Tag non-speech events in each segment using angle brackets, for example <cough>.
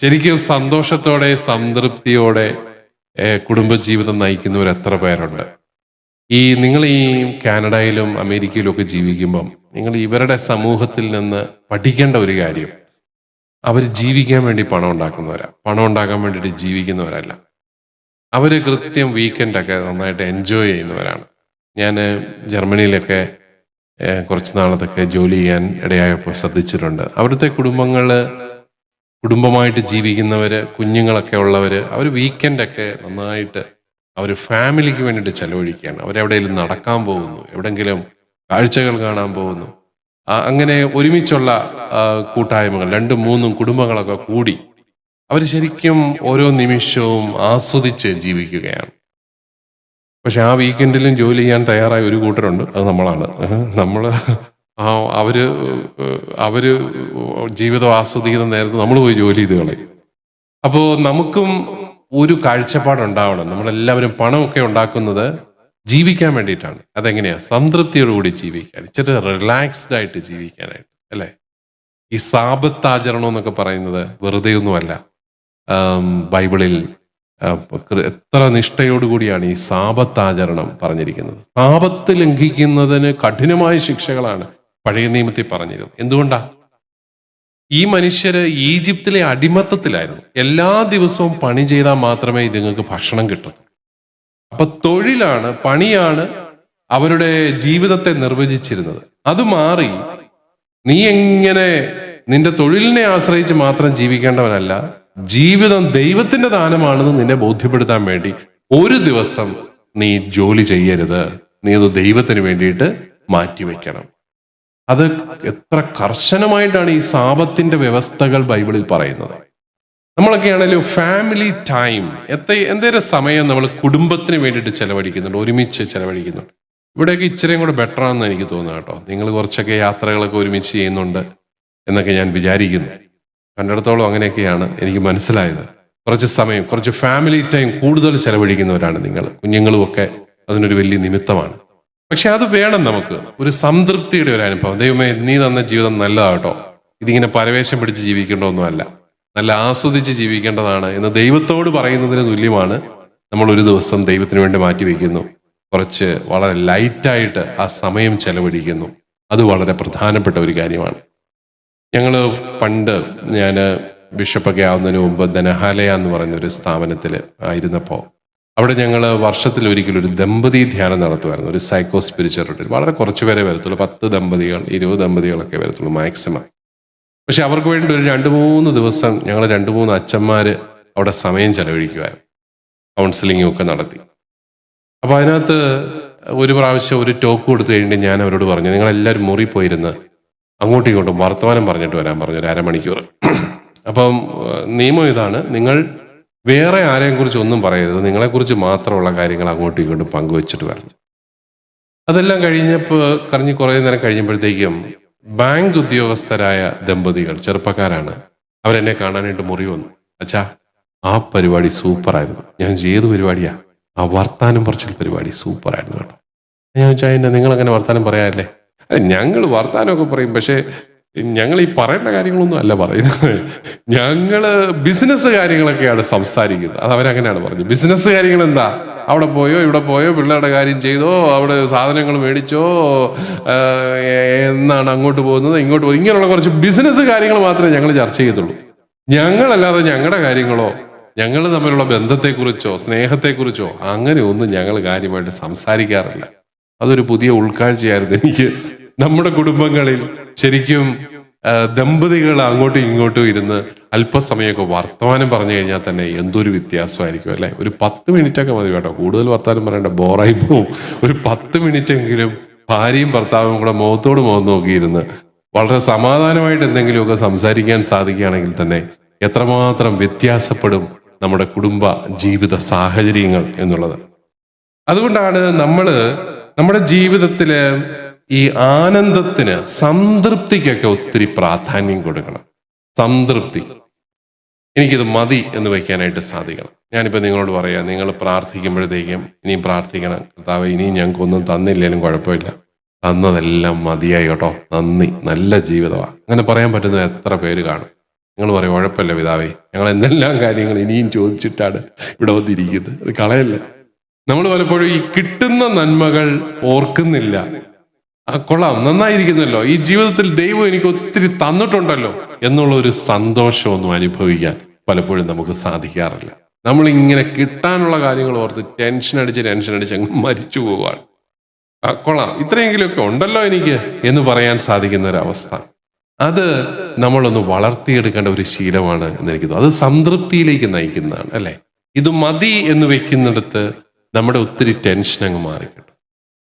ശരിക്കും സന്തോഷത്തോടെ സംതൃപ്തിയോടെ കുടുംബജീവിതം നയിക്കുന്നവർ എത്ര പേരുണ്ട്? ഈ നിങ്ങൾ ഈ കാനഡയിലും അമേരിക്കയിലും ഒക്കെ ജീവിക്കുമ്പം നിങ്ങൾ ഇവരുടെ സമൂഹത്തിൽ നിന്ന് പഠിക്കേണ്ട ഒരു കാര്യം അവർ ജീവിക്കാൻ വേണ്ടി പണം ഉണ്ടാക്കുന്നവരാ. പണം ഉണ്ടാക്കാൻ വേണ്ടിയിട്ട് ജീവിക്കുന്നവരല്ല. അവർ കൃത്യം വീക്കെൻഡൊക്കെ നന്നായിട്ട് എൻജോയ് ചെയ്യുന്നവരാണ്. ഞാൻ ജർമ്മനിയിലൊക്കെ കുറച്ച് നാളത്തൊക്കെ ജോലി ചെയ്യാൻ ഇടയായപ്പോൾ ശ്രദ്ധിച്ചിട്ടുണ്ട്. അവിടുത്തെ കുടുംബങ്ങൾ കുടുംബമായിട്ട് ജീവിക്കുന്നവര് കുഞ്ഞുങ്ങളൊക്കെ ഉള്ളവര് അവർ വീക്കെൻഡൊക്കെ നന്നായിട്ട് അവർ ഫാമിലിക്ക് വേണ്ടിയിട്ട് ചെലവഴിക്കുകയാണ്. അവരെവിടെയെങ്കിലും നടക്കാൻ പോകുന്നു എവിടെയെങ്കിലും കാഴ്ചകൾ കാണാൻ പോകുന്നു. അങ്ങനെ ഒരുമിച്ചുള്ള കൂട്ടായ്മകൾ രണ്ടും മൂന്നും കുടുംബങ്ങളൊക്കെ കൂടി അവർ ശരിക്കും ഓരോ നിമിഷവും ആസ്വദിച്ച് ജീവിക്കുകയാണ്. പക്ഷെ ആ വീക്കെൻഡിലും ജോലി ചെയ്യാൻ തയ്യാറായ ഒരു കൂട്ടരുണ്ട്. അത് നമ്മളാണ്. നമ്മൾ ആ അവർ അവർ ജീവിതം ആസ്വദിക്കുന്ന നേരത്ത് നമ്മൾ പോയി ജോലി ചെയ്ത് കളയും. അപ്പോൾ നമുക്കും ഒരു കാഴ്ചപ്പാടുണ്ടാവണം നമ്മളെല്ലാവരും പണമൊക്കെ ഉണ്ടാക്കുന്നത് ജീവിക്കാൻ വേണ്ടിയിട്ടാണ്. അതെങ്ങനെയാ? സംതൃപ്തിയോടുകൂടി ജീവിക്കാൻ. ഇച്ചിരി റിലാക്സ്ഡ് ആയിട്ട് ജീവിക്കാനായിട്ട്. അല്ലേ? ഈ സാപത്താചരണം എന്നൊക്കെ പറയുന്നത് വെറുതെ ഒന്നുമല്ല ബൈബിളിൽ എത്ര നിഷ്ഠയോടുകൂടിയാണ് ഈ സാപത്താചരണം പറഞ്ഞിരിക്കുന്നത്. സാപത്ത് ലംഘിക്കുന്നതിന് കഠിനമായ ശിക്ഷകളാണ്. പഴയ നിയമത്തിൽ പറഞ്ഞിരുന്നു. എന്തുകൊണ്ടാ? ഈ മനുഷ്യര് ഈജിപ്തിലെ അടിമത്തത്തിലായിരുന്നു. എല്ലാ ദിവസവും പണി ചെയ്താൽ മാത്രമേ ഇതുങ്ങൾക്ക് ഭക്ഷണം കിട്ടൂ അപ്പൊ തൊഴിലാണ് പണിയാണ് അവരുടെ ജീവിതത്തെ നിർവചിച്ചിരുന്നത്. അത് മാറി നീ എങ്ങനെ നിന്റെ തൊഴിലിനെ ആശ്രയിച്ച് മാത്രം ജീവിക്കേണ്ടവനല്ല ജീവിതം ദൈവത്തിന്റെ ദാനമാണെന്ന് നിന്നെ ബോധ്യപ്പെടുത്താൻ വേണ്ടി ഒരു ദിവസം നീ ജോലി ചെയ്യരുത്. നീ അത് ദൈവത്തിന് വേണ്ടിയിട്ട് മാറ്റിവെക്കണം. അത് എത്ര കർശനമായിട്ടാണ് ഈ സാപത്തിന്റെ വ്യവസ്ഥകൾ ബൈബിളിൽ പറയുന്നത്. നമ്മളൊക്കെ ആണെങ്കിലും ഫാമിലി ടൈം എത്ര എന്തേലും സമയം നമ്മൾ കുടുംബത്തിന് വേണ്ടിയിട്ട് ചെലവഴിക്കുന്നുണ്ട് ഒരുമിച്ച് ചെലവഴിക്കുന്നുണ്ട്. ഇവിടെയൊക്കെ ഇച്ചിരിയും കൂടെ ബെറ്റർ ആണെന്ന് എനിക്ക് തോന്നുന്നു കേട്ടോ. നിങ്ങൾ കുറച്ചൊക്കെ യാത്രകളൊക്കെ ഒരുമിച്ച് ചെയ്യുന്നുണ്ട് എന്നൊക്കെ ഞാൻ വിചാരിക്കുന്നു. കണ്ടിടത്തോളം അങ്ങനെയൊക്കെയാണ് എനിക്ക് മനസ്സിലായത്. കുറച്ച് സമയം കുറച്ച് ഫാമിലി ടൈം കൂടുതൽ ചെലവഴിക്കുന്നവരാണ് നിങ്ങൾ. കുഞ്ഞുങ്ങളും ഒക്കെ അതിനൊരു വലിയ നിമിത്തമാണ്. പക്ഷെ അത് വേണം നമുക്ക്. ഒരു സംതൃപ്തിയുടെ ഒരു അനുഭവം. ദൈവമേ നീ തന്ന ജീവിതം നല്ലതാട്ടോ ഇതിങ്ങനെ പരവേശം പിടിച്ച് ജീവിക്കേണ്ടതൊന്നുമല്ല. നല്ല ആസ്വദിച്ച് ജീവിക്കേണ്ടതാണ് എന്ന് ദൈവത്തോട് പറയുന്നതിന് തുല്യമാണ് നമ്മൾ ഒരു ദിവസം ദൈവത്തിന് വേണ്ടി മാറ്റി മാറ്റിവെക്കുന്നു കുറച്ച് വളരെ ലൈറ്റായിട്ട് ആ സമയം ചെലവഴിക്കുന്നു. അത് വളരെ പ്രധാനപ്പെട്ട ഒരു കാര്യമാണ്. ഞങ്ങൾ പണ്ട് ഞാൻ ബിഷപ്പൊക്കെ ആവുന്നതിന് മുമ്പ് ധനഹാലയ എന്ന് പറയുന്ന ഒരു സ്ഥാപനത്തിൽ ആയിരുന്നപ്പോൾ അവിടെ ഞങ്ങൾ വർഷത്തിൽ ഒരിക്കലും ഒരു ദമ്പതി ധ്യാനം നടത്തുമായിരുന്നു. ഒരു സൈക്കോ സ്പിരിച്വൽ റിട്രീറ്റ് വളരെ കുറച്ച് പേരെ വരത്തുള്ളൂ. പത്ത് ദമ്പതികൾ ഇരുപത് ദമ്പതികളൊക്കെ വരത്തുള്ളൂ മാക്സിമം പക്ഷെ അവർക്ക് വേണ്ടി ഒരു രണ്ട് മൂന്ന് ദിവസം ഞങ്ങൾ രണ്ട് മൂന്ന് അച്ഛന്മാർ അവിടെ സമയം ചെലവഴിക്കുമായിരുന്നു. കൗൺസിലിങ്ങും ഒക്കെ നടത്തി. അപ്പോൾ അതിനകത്ത് ഒരു പ്രാവശ്യം ഒരു ടോക്ക് കൊടുത്തു കഴിഞ്ഞിട്ട് ഞാൻ അവരോട് പറഞ്ഞു നിങ്ങളെല്ലാവരും മുറി പോയിരുന്ന് അങ്ങോട്ടും ഇങ്ങോട്ടും വർത്തമാനം പറഞ്ഞിട്ട് വരാൻ പറഞ്ഞു ഒരു അരമണിക്കൂർ അപ്പം നിയമം ഇതാണ്. നിങ്ങൾ വേറെ ആരെയും കുറിച്ച് ഒന്നും പറയരുത്. നിങ്ങളെക്കുറിച്ച് മാത്രമുള്ള കാര്യങ്ങൾ അങ്ങോട്ടും ഇങ്ങോട്ടും പങ്കുവച്ചിട്ട് വരണം. അതെല്ലാം കഴിഞ്ഞപ്പോൾ കറിഞ്ഞ് കുറേ നേരം കഴിഞ്ഞപ്പോഴത്തേക്കും ബാങ്ക് ഉദ്യോഗസ്ഥരായ ദമ്പതികൾ ചെറുപ്പക്കാരാണ് അവരെന്നെ കാണാനായിട്ട് മുറി വന്നു. അച്ഛാ ആ പരിപാടി സൂപ്പറായിരുന്നു. ഞാൻ ഏത് പരിപാടിയാ. ആ വർത്താനം പറച്ചിൽ പരിപാടി സൂപ്പറായിരുന്നു കേട്ടോ. ഞാൻ ചോദിച്ചാൽ എന്നെ നിങ്ങൾ അങ്ങനെ വർത്താനം പറയാറില്ലേ? ഞങ്ങൾ വർത്താനമൊക്കെ പറയും. പക്ഷേ ഞങ്ങൾ ഈ പറയേണ്ട കാര്യങ്ങളൊന്നും അല്ല പറയുന്നത്. ഞങ്ങൾ ബിസിനസ് കാര്യങ്ങളൊക്കെയാണ് സംസാരിക്കുന്നത്. അത് അവരങ്ങനെയാണ് പറഞ്ഞത്. ബിസിനസ് കാര്യങ്ങൾ എന്താ അവിടെ പോയോ ഇവിടെ പോയോ പിള്ളേരുടെ കാര്യം ചെയ്തോ അവിടെ സാധനങ്ങൾ മേടിച്ചോ എന്നാണ് അങ്ങോട്ട് പോകുന്നത് ഇങ്ങോട്ട് പോകുന്നത്. ഇങ്ങനെയുള്ള കുറച്ച് ബിസിനസ് കാര്യങ്ങൾ മാത്രമേ ഞങ്ങൾ ചർച്ച ചെയ്യത്തുള്ളൂ. ഞങ്ങളല്ലാതെ ഞങ്ങളുടെ കാര്യങ്ങളോ ഞങ്ങൾ തമ്മിലുള്ള ബന്ധത്തെക്കുറിച്ചോ സ്നേഹത്തെക്കുറിച്ചോ അങ്ങനെ ഒന്നും ഞങ്ങൾ കാര്യമായിട്ട് സംസാരിക്കാറില്ല. അതൊരു പുതിയ ഉൾക്കാഴ്ചയായിരുന്നു എനിക്ക് നമ്മുടെ കുടുംബങ്ങളിൽ ശരിക്കും ദമ്പതികൾ അങ്ങോട്ടും ഇങ്ങോട്ടും ഇരുന്ന് അല്പസമയമൊക്കെ വർത്തമാനം പറഞ്ഞു കഴിഞ്ഞാൽ തന്നെ എന്തൊരു വ്യത്യാസമായിരിക്കും അല്ലെ? ഒരു പത്ത് മിനിറ്റ് ഒക്കെ മതി കേട്ടോ. കൂടുതൽ വർത്തമാനം പറയേണ്ട. ബോറായി പോവും. ഒരു പത്ത് മിനിറ്റ് എങ്കിലും ഭാര്യയും ഭർത്താവും കൂടെ മുഖത്തോട് മുഖം നോക്കിയിരുന്ന് വളരെ സമാധാനമായിട്ട് എന്തെങ്കിലുമൊക്കെ സംസാരിക്കാൻ സാധിക്കുകയാണെങ്കിൽ തന്നെ എത്രമാത്രം വ്യത്യാസപ്പെടും നമ്മുടെ കുടുംബ ജീവിത സാഹചര്യങ്ങൾ എന്നുള്ളത്. അതുകൊണ്ടാണ് നമ്മൾ നമ്മുടെ ജീവിതത്തിൽ ഈ ആനന്ദത്തിന് സംതൃപ്തിക്കൊക്കെ ഒത്തിരി പ്രാധാന്യം കൊടുക്കണം. സംതൃപ്തി. എനിക്കിത് മതി എന്ന് വയ്ക്കാനായിട്ട് സാധിക്കണം. ഞാനിപ്പോൾ നിങ്ങളോട് പറയാം നിങ്ങൾ പ്രാർത്ഥിക്കുമ്പോഴത്തേക്കും ഇനിയും പ്രാർത്ഥിക്കണം. കർത്താവ് ഇനിയും ഞങ്ങൾക്കൊന്നും തന്നില്ലേലും കുഴപ്പമില്ല. തന്നതെല്ലാം മതിയായി കേട്ടോ. നന്ദി. നല്ല ജീവിതമാണ്. അങ്ങനെ പറയാൻ പറ്റുന്ന എത്ര പേര് കാണും. നിങ്ങൾ പറയും ഉഴപ്പല്ല പിതാവേ. ഞങ്ങൾ എന്തെല്ലാം കാര്യങ്ങൾ ഇനിയും ചോദിച്ചിട്ടാണ് ഇവിടെ വന്നിരിക്കുന്നത്? അത് കളയല്ല. നമ്മൾ പലപ്പോഴും ഈ കിട്ടുന്ന നന്മകൾ ഓർക്കുന്നില്ല. ആ കൊള്ളാം നന്നായിരിക്കുന്നല്ലോ. ഈ ജീവിതത്തിൽ ദൈവം എനിക്ക് ഒത്തിരി തന്നിട്ടുണ്ടല്ലോ എന്നുള്ള ഒരു സന്തോഷമൊന്നും അനുഭവിക്കാൻ പലപ്പോഴും നമുക്ക് സാധിക്കാറില്ല. നമ്മൾ ഇങ്ങനെ കിട്ടാനുള്ള കാര്യങ്ങൾ ഓർത്ത് ടെൻഷൻ അടിച്ച് ടെൻഷൻ അടിച്ച് അങ്ങ് മരിച്ചു പോവുകയാണ് ആ കൊള്ളാം ഇത്രയെങ്കിലുമൊക്കെ ഉണ്ടല്ലോ എനിക്ക് എന്ന് പറയാൻ സാധിക്കുന്ന ഒരു അവസ്ഥ അത് നമ്മളൊന്ന് വളർത്തിയെടുക്കേണ്ട ഒരു ശീലമാണ് എന്ന് എനിക്ക് തോന്നുന്നു. അത് സംതൃപ്തിയിലേക്ക് നയിക്കുന്നതാണ് അല്ലെ? ഇത് മതി എന്ന് വെക്കുന്നിടത്ത് നമ്മുടെ ഒത്തിരി ടെൻഷൻ അങ്ങ് മാറിക്കിട്ടും.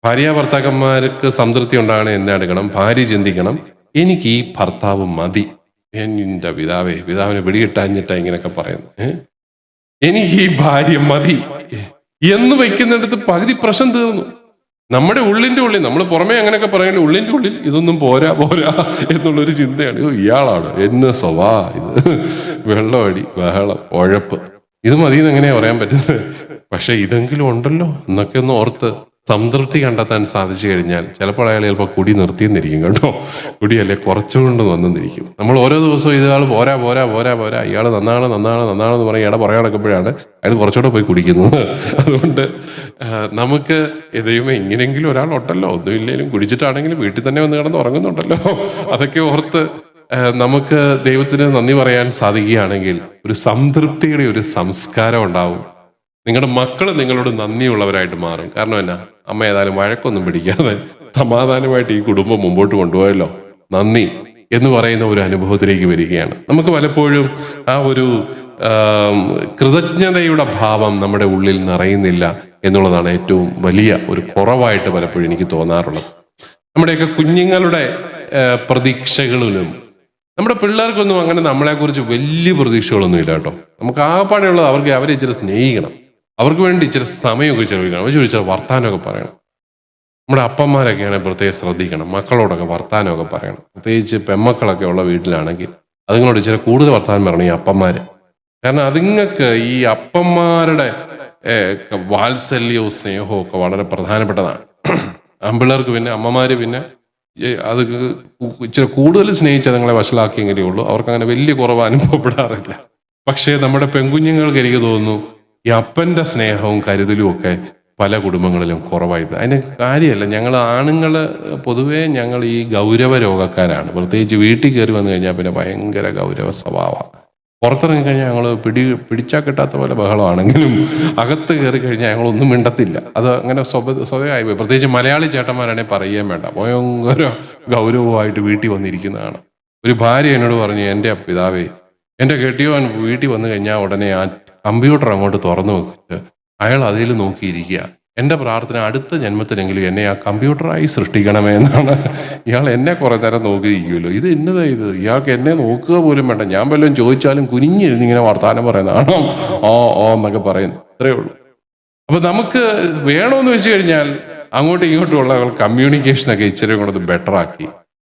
ഭാര്യ ഭർത്താക്കന്മാർക്ക് സംതൃപ്തി ഉണ്ടാകണം എന്നെടുക്കണം ഭാര്യ ചിന്തിക്കണം. എനിക്ക് ഈ ഭർത്താവ് മതി. എന്റെ പിതാവേ പിതാവിനെ പിടികിട്ടാഞ്ഞിട്ട ഇങ്ങനെയൊക്കെ പറയുന്നത്. എനിക്ക് ഈ ഭാര്യ മതി. എന്ന് വെക്കുന്നിടത്ത് പകുതി പ്രശ്നം തീർന്നു. നമ്മുടെ ഉള്ളിന്റെ ഉള്ളിൽ നമ്മൾ പുറമേ അങ്ങനെയൊക്കെ പറയുന്നത് ഉള്ളിന്റെ ഉള്ളിൽ ഇതൊന്നും പോരാ പോരാ എന്നുള്ളൊരു ചിന്തയാണ്. "ഓ, ഇയാളാണ്. എന്ന് സ്വഭാ ഇത് വെള്ളമടി ബഹളം ഉഴപ്പ് ഇത് മതി എന്ന് എങ്ങനെയാ പറയാൻ പറ്റുന്നത്? പക്ഷെ ഇതെങ്കിലും ഉണ്ടല്ലോ എന്നൊക്കെ ഒന്ന് ഓർത്ത് സംതൃപ്തി കണ്ടെത്താൻ സാധിച്ചു കഴിഞ്ഞാൽ ചിലപ്പോൾ അയാൾ ചിലപ്പോൾ കുടി നിർത്തിയെന്നിരിക്കും കേട്ടോ. കുടിയല്ലേ കുറച്ചുകൊണ്ട് വന്നെന്നിരിക്കും. നമ്മൾ ഓരോ ദിവസവും ഇയാൾ പോരാ പോരാ പോരാ പോരാ. ഇയാൾ നന്നാണ് നന്നാണ് നന്നാണെന്ന് പറഞ്ഞ് ഇയാളെ പുറകെ നടക്കുമ്പോഴാണ് അയാൾ കുറച്ചുകൂടെ പോയി കുടിക്കുന്നത്. അതുകൊണ്ട് നമുക്ക് നമുക്ക് "ഏ, ദൈവമേ ഇങ്ങനെയെങ്കിലും ഒരാളുണ്ടല്ലോ ഒന്നുമില്ലെങ്കിലും കുടിച്ചിട്ടാണെങ്കിലും വീട്ടിൽ തന്നെ വന്ന് കിടന്ന് ഉറങ്ങുന്നുണ്ടല്ലോ. അതൊക്കെ ഓർത്ത് നമുക്ക് ദൈവത്തിന് നന്ദി പറയാൻ സാധിക്കുകയാണെങ്കിൽ ഒരു സംതൃപ്തിയുടെ ഒരു സംസ്കാരം ഉണ്ടാവും. നിങ്ങളുടെ മക്കൾ നിങ്ങളോട് നന്ദിയുള്ളവരായിട്ട് മാറും. കാരണം എന്നാ? അമ്മ ഏതായാലും വഴക്കൊന്നും പിടിക്കാതെ സമാധാനമായിട്ട് ഈ കുടുംബം മുമ്പോട്ട് കൊണ്ടുപോയല്ലോ. നന്ദി എന്ന് പറയുന്ന ഒരു അനുഭവത്തിലേക്ക് വരികയാണ്. നമുക്ക് പലപ്പോഴും ആ ഒരു കൃതജ്ഞതയുടെ ഭാവം നമ്മുടെ ഉള്ളിൽ നിറയുന്നില്ല എന്നുള്ളതാണ് ഏറ്റവും വലിയ ഒരു കുറവായിട്ട് പലപ്പോഴും എനിക്ക് തോന്നാറുള്ളത്. നമ്മുടെയൊക്കെ കുഞ്ഞുങ്ങളുടെ പ്രതീക്ഷകളിലും നമ്മുടെ പിള്ളേർക്കൊന്നും അങ്ങനെ നമ്മളെക്കുറിച്ച് വലിയ പ്രതീക്ഷകളൊന്നും ഇല്ല കേട്ടോ. നമുക്ക് ആകപ്പാടെയുള്ളത് അവർക്ക് അവരെ ഇച്ചിരി സ്നേഹിക്കണം. അവർക്ക് വേണ്ടി ഇച്ചിരി സമയമൊക്കെ ചെലവഴിക്കണം. അവർ ചോദിച്ചാൽ വർത്താനമൊക്കെ പറയണം. നമ്മുടെ അപ്പന്മാരൊക്കെയാണ് പ്രത്യേകം ശ്രദ്ധിക്കണം. മക്കളോടൊക്കെ വർത്താനമൊക്കെ പറയണം. പ്രത്യേകിച്ച് പെമ്മക്കളൊക്കെ ഉള്ള വീട്ടിലാണെങ്കിൽ അതുങ്ങളോട് ഇച്ചിരി കൂടുതൽ വർത്താനം പറയണം ഈ അപ്പന്മാർ കാരണം അതുങ്ങൾക്ക് ഈ അപ്പന്മാരുടെ വാത്സല്യവും സ്നേഹവും ഒക്കെ വളരെ പ്രധാനപ്പെട്ടതാണ്. ആമ്പിള്ളേർക്ക് പിന്നെ അമ്മമാർ പിന്നെ അത് ഇച്ചിരി കൂടുതൽ സ്നേഹിച്ച് അതുങ്ങളെ വഷളാക്കിയെങ്കിലേ ഉള്ളൂ. അവർക്ക് അങ്ങനെ വലിയ കുറവ് അനുഭവപ്പെടാറില്ല. പക്ഷേ നമ്മുടെ പെൺകുഞ്ഞുങ്ങൾക്ക് എനിക്ക് തോന്നുന്നു ഈ അപ്പന്റെ സ്നേഹവും കരുതലും ഒക്കെ പല കുടുംബങ്ങളിലും കുറവായിട്ട് അതിന് കാര്യമല്ല. ഞങ്ങൾ ആണുങ്ങൾ പൊതുവേ ഞങ്ങൾ ഈ ഗൗരവ രോഗക്കാരാണ്. പ്രത്യേകിച്ച് വീട്ടിൽ കയറി വന്നു കഴിഞ്ഞാൽ പിന്നെ ഭയങ്കര ഗൗരവ സ്വഭാവമാണ്. പുറത്തിറങ്ങി കഴിഞ്ഞാൽ ഞങ്ങൾ പിടി പിടിച്ചാൽ കിട്ടാത്ത പോലെ ബഹളമാണെങ്കിലും അകത്ത് കയറി കഴിഞ്ഞാൽ ഞങ്ങളൊന്നും മിണ്ടത്തില്ല. അത് അങ്ങനെ സ്വഭ സ്വതമായി പോയി. പ്രത്യേകിച്ച് മലയാളി ചേട്ടന്മാരാണെങ്കിൽ പറയുകയും വേണ്ട. ഭയങ്കര ഗൗരവമായിട്ട് വീട്ടിൽ വന്നിരിക്കുന്നതാണ്. ഒരു ഭാര്യ എന്നോട് പറഞ്ഞു എന്റെ പിതാവേ എന്റെ കെട്ടിയവൻ വീട്ടിൽ വന്നു കഴിഞ്ഞാൽ ഉടനെ ആ കമ്പ്യൂട്ടർ അങ്ങോട്ട് തുറന്നു വെച്ചിട്ട് അയാൾ അതിൽ നോക്കിയിരിക്കുക. എന്റെ പ്രാർത്ഥന അടുത്ത ജന്മത്തിലെങ്കിലും എന്നെ ആ കമ്പ്യൂട്ടറായി സൃഷ്ടിക്കണമേ എന്നാണ്. ഇയാൾ എന്നെ കുറേ നേരം നോക്കിയിരിക്കുമല്ലോ. ഇത് എന്നതാ ഇത്? ഇയാൾക്ക് എന്നെ നോക്കുക പോലും വേണ്ട. ഞാൻ വല്ലതും ചോദിച്ചാലും കുനിഞ്ഞിരുന്ന് ഇങ്ങനെ വർത്താനം പറയുന്നതാണോ ഓ ഓ എന്നൊക്കെ പറയുന്നു. അത്രേ ഉള്ളൂ. അപ്പൊ നമുക്ക് വേണമെന്ന് വെച്ച് കഴിഞ്ഞാൽ അങ്ങോട്ടും ഇങ്ങോട്ടുമുള്ള കമ്മ്യൂണിക്കേഷനൊക്കെ ഇച്ചിരി കൂടെ ബെറ്ററാക്കി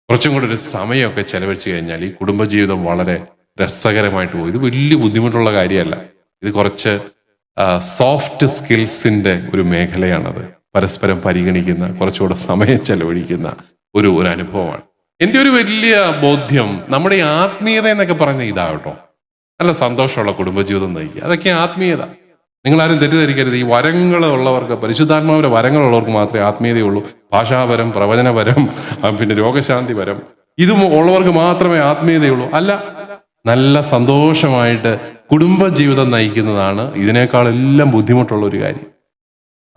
കുറച്ചും കൂടെ ഒരു സമയമൊക്കെ ചെലവഴിച്ച് കഴിഞ്ഞാൽ ഈ കുടുംബജീവിതം വളരെ രസകരമായിട്ട് പോകും. ഇത് വലിയ ബുദ്ധിമുട്ടുള്ള കാര്യമല്ല. ഇത് കുറച്ച് സോഫ്റ്റ് സ്കിൽസിന്റെ ഒരു മേഖലയാണത്. പരസ്പരം പരിഗണിക്കുന്ന കുറച്ചുകൂടെ സമയം ചെലവഴിക്കുന്ന ഒരു ഒരു അനുഭവമാണ്. എന്റെ ഒരു വലിയ ബോധ്യം നമ്മുടെ ആത്മീയത എന്നൊക്കെ പറഞ്ഞ ഇതാകട്ടോ നല്ല സന്തോഷമുള്ള കുടുംബജീവിതം നയിക്കുക. അതൊക്കെ ആത്മീയത. നിങ്ങളാരും തെറ്റിദ്ധരിക്കരുത്. ഈ വരങ്ങൾ ഉള്ളവർക്ക് പരിശുദ്ധാത്മാവിന്റെ വരങ്ങളുള്ളവർക്ക് മാത്രമേ ആത്മീയതയുള്ളൂ ഭാഷാപരം പ്രവചനപരം പിന്നെ രോഗശാന്തി പരം. ഇതും ഉള്ളവർക്ക് മാത്രമേ ആത്മീയതയുള്ളൂ അല്ല നല്ല സന്തോഷമായിട്ട് കുടുംബജീവിതം നയിക്കുന്നതാണ് ഇതിനേക്കാൾ എല്ലാം ബുദ്ധിമുട്ടുള്ള ഒരു കാര്യം.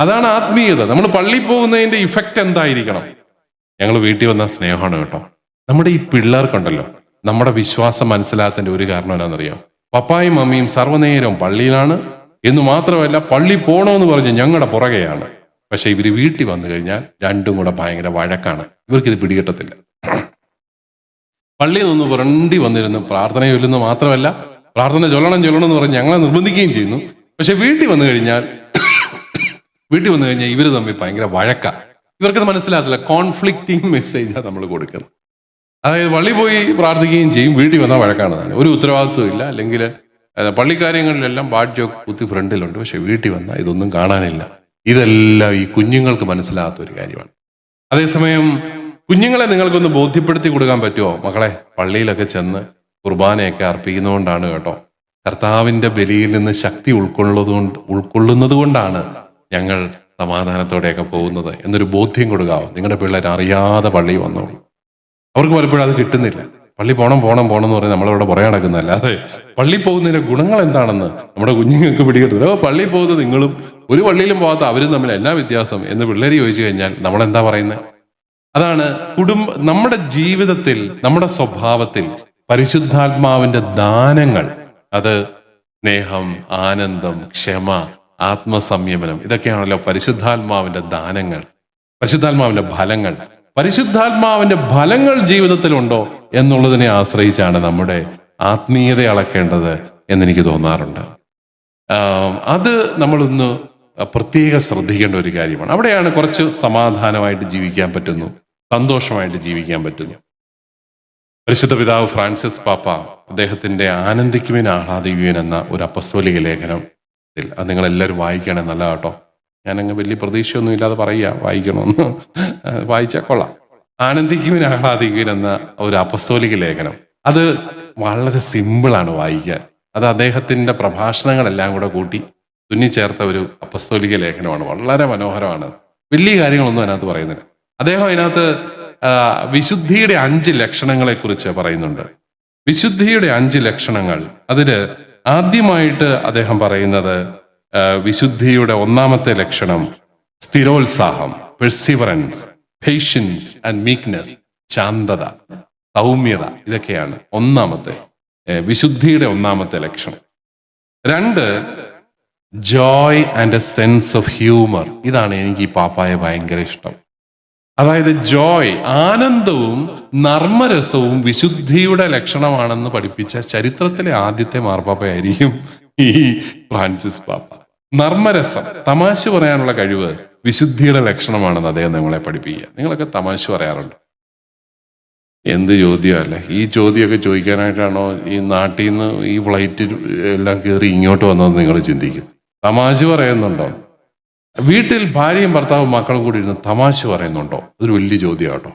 അതാണ് ആത്മീയത. നമ്മൾ പള്ളി പോകുന്നതിന്റെ ഇഫക്റ്റ് എന്തായിരിക്കണം? ഞങ്ങൾ വീട്ടിൽ വന്ന സ്നേഹമാണ് കേട്ടോ. നമ്മുടെ ഈ പിള്ളേർക്കുണ്ടല്ലോ നമ്മുടെ വിശ്വാസം മനസ്സിലാത്തതിന്റെ ഒരു കാരണം എന്നാണെന്നറിയാം പപ്പായും മമ്മിയും സർവനേരവും പള്ളിയിലാണ്. എന്ന് മാത്രമല്ല പള്ളി പോകണമെന്ന് പറഞ്ഞ് ഞങ്ങളുടെ പുറകെയാണ്. പക്ഷെ ഇവർ വീട്ടിൽ വന്നു കഴിഞ്ഞാൽ രണ്ടും കൂടെ ഭയങ്കര വഴക്കാണ്. ഇവർക്കിത് പിടികിട്ടത്തില്ല. പള്ളിയിൽ നിന്ന് പുരണ്ടി വന്നിരുന്നു പ്രാർത്ഥനയില്ലെന്ന് മാത്രമല്ല പ്രാർത്ഥന ചൊല്ലണം ചൊല്ലണം എന്ന് പറഞ്ഞ് ഞങ്ങളെ നിർബന്ധിക്കുകയും ചെയ്യുന്നു. പക്ഷെ വീട്ടിൽ വന്നു കഴിഞ്ഞാൽ വീട്ടിൽ വന്നു കഴിഞ്ഞാൽ ഇവർ തമ്മിൽ ഭയങ്കര വഴക്ക. ഇവർക്കത് മനസ്സിലാകത്തില്ല. കോൺഫ്ലിക്റ്റിംഗ് മെസ്സേജാണ് നമ്മൾ കൊടുക്കുന്നത്. അതായത് വള്ളി പോയി പ്രാർത്ഥിക്കുകയും ചെയ്യും വീട്ടിൽ വന്നാൽ വഴക്കാണെന്നാണ്. ഒരു ഉത്തരവാദിത്വം ഇല്ല. അല്ലെങ്കിൽ അഹ് പള്ളിക്കാര്യങ്ങളിലെല്ലാം ബാഡ്ജൊക്കെ കുത്തി ഫ്രണ്ടിലുണ്ട്. പക്ഷെ വീട്ടിൽ വന്നാൽ ഇതൊന്നും കാണാനില്ല. ഇതെല്ലാം ഈ കുഞ്ഞുങ്ങൾക്ക് മനസ്സിലാകാത്ത ഒരു കാര്യമാണ്. അതേസമയം കുഞ്ഞുങ്ങളെ നിങ്ങൾക്കൊന്ന് ബോധ്യപ്പെടുത്തി കൊടുക്കാൻ പറ്റുമോ? മക്കളെ പള്ളിയിലൊക്കെ ചെന്ന് കുർബാനയൊക്കെ അർപ്പിക്കുന്നതുകൊണ്ടാണ് കേട്ടോ. കർത്താവിന്റെ ബലിയിൽ നിന്ന് ശക്തി ഉൾക്കൊള്ളുന്നതുകൊണ്ട് ഉൾക്കൊള്ളുന്നത് കൊണ്ടാണ് ഞങ്ങൾ സമാധാനത്തോടെയൊക്കെ പോകുന്നത് എന്നൊരു ബോധ്യം കൊടുക്കാവോ നിങ്ങളുടെ പിള്ളേർ അറിയാതെ പള്ളി വന്നോളൂ. അവർക്ക് പലപ്പോഴും അത് കിട്ടുന്നില്ല. പള്ളി പോകണം പോകണം പോകണം എന്ന് പറഞ്ഞാൽ നമ്മളിവിടെ പുറകെ നടക്കുന്നതല്ല. അതെ പള്ളി പോകുന്നതിന്റെ ഗുണങ്ങൾ എന്താണെന്ന് നമ്മുടെ കുഞ്ഞുങ്ങൾക്ക് പിടികിട്ടുന്നത് അപ്പോൾ പള്ളി പോകുന്നത് നിങ്ങളും ഒരു പള്ളിയിലും പോകാത്ത അവരും തമ്മിൽ എന്നാ വ്യത്യാസം എന്ന് പിള്ളേർ ചോദിച്ചു കഴിഞ്ഞാൽ നമ്മൾ എന്താ പറയുന്നത്? അതാണ് കുടുംബ നമ്മുടെ ജീവിതത്തിൽ നമ്മുടെ സ്വഭാവത്തിൽ പരിശുദ്ധാത്മാവിന്റെ ദാനങ്ങൾ. അത് സ്നേഹം ആനന്ദം ക്ഷമ ആത്മസംയമനം. ഇതൊക്കെയാണല്ലോ പരിശുദ്ധാത്മാവിന്റെ ദാനങ്ങൾ പരിശുദ്ധാത്മാവിന്റെ ഫലങ്ങൾ. പരിശുദ്ധാത്മാവിന്റെ ഫലങ്ങൾ ജീവിതത്തിലുണ്ടോ എന്നുള്ളതിനെ ആശ്രയിച്ചാണ് നമ്മുടെ ആത്മീയത അളക്കേണ്ടത് എന്നെനിക്ക് തോന്നാറുണ്ട്. അത് നമ്മളൊന്ന് പ്രത്യേക ശ്രദ്ധിക്കേണ്ട ഒരു കാര്യമാണ്. അവിടെയാണ് കുറച്ച് സമാധാനമായിട്ട് ജീവിക്കാൻ പറ്റുന്നു സന്തോഷമായിട്ട് ജീവിക്കാൻ പറ്റുന്നു. പരിശുദ്ധ പിതാവ് ഫ്രാൻസിസ് പാപ്പ അദ്ദേഹത്തിന്റെ ആനന്ദിക്കുവിൻ ആഹ്ലാദിക്കുവിൻ എന്ന ഒരു അപ്പസ്തോലിക ലേഖനം അത് നിങ്ങൾ എല്ലാവരും വായിക്കണേ നല്ല കേട്ടോ ഞാനങ്ങ് വലിയ പ്രതീക്ഷയൊന്നും ഇല്ലാതെ പറയുക വായിക്കണമെന്ന് വായിച്ചാൽ കൊള്ളാം. ആനന്ദിക്കുവിൻ ആഹ്ലാദിക്കുവിൻ എന്ന ഒരു അപ്പസ്തോലിക ലേഖനം. അത് വളരെ സിമ്പിളാണ് വായിക്കാൻ. അത് അദ്ദേഹത്തിന്റെ പ്രഭാഷണങ്ങളെല്ലാം കൂടെ കൂട്ടി തുന്നിച്ചേർത്ത ഒരു അപ്പസ്തോലിക ലേഖനമാണ്. വളരെ മനോഹരമാണ്. വലിയ കാര്യങ്ങളൊന്നും അതിനകത്ത് പറയുന്നില്ല. അദ്ദേഹം അതിനകത്ത് വിശുദ്ധിയുടെ അഞ്ച് ലക്ഷണങ്ങളെ കുറിച്ച് പറയുന്നുണ്ട്. വിശുദ്ധിയുടെ അഞ്ച് ലക്ഷണങ്ങൾ. അതിൽ ആദ്യമായിട്ട് അദ്ദേഹം പറയുന്നത് വിശുദ്ധിയുടെ ഒന്നാമത്തെ ലക്ഷണം സ്ഥിരോത്സാഹം പെർസിവറൻസ് പേഷ്യൻസ് ആൻഡ് മീക്നെസ് ശാന്തത സൗമ്യത ഇതൊക്കെയാണ് ഒന്നാമത്തെ വിശുദ്ധിയുടെ ഒന്നാമത്തെ ലക്ഷണം. രണ്ട് joy and a sense of humour ഇതാണ് എനിക്ക് ഈ പാപ്പായ ഭയങ്കര ഇഷ്ടം. അതായത് ജോയ് ആനന്ദവും നർമ്മരസവും വിശുദ്ധിയുടെ ലക്ഷണമാണെന്ന് പഠിപ്പിച്ച ചരിത്രത്തിലെ ആദ്യത്തെ മാർപ്പാപ്പയായിരിക്കും ഈ ഫ്രാൻസിസ് പാപ്പ. നർമ്മരസം തമാശ പറയാനുള്ള കഴിവ് വിശുദ്ധിയുടെ ലക്ഷണമാണെന്ന് അദ്ദേഹം നിങ്ങളെ പഠിപ്പിക്കുക. നിങ്ങളൊക്കെ തമാശ പറയാറുണ്ട്. എന്ത് ചോദ്യമല്ലേ ഈ ചോദ്യമൊക്കെ ചോദിക്കാനായിട്ടാണോ ഈ നാട്ടിൽ നിന്ന് ഈ ഫ്ലൈറ്റ് എല്ലാം കയറി ഇങ്ങോട്ട് വന്നതെന്ന് നിങ്ങൾ ചിന്തിക്കും. തമാശ പറയുന്നുണ്ടോ? വീട്ടിൽ ഭാര്യയും ഭർത്താവും മക്കളും കൂടി ഇരുന്ന് തമാശ പറയുന്നുണ്ടോ? അതൊരു വലിയ ചോദ്യമാണ് കേട്ടോ.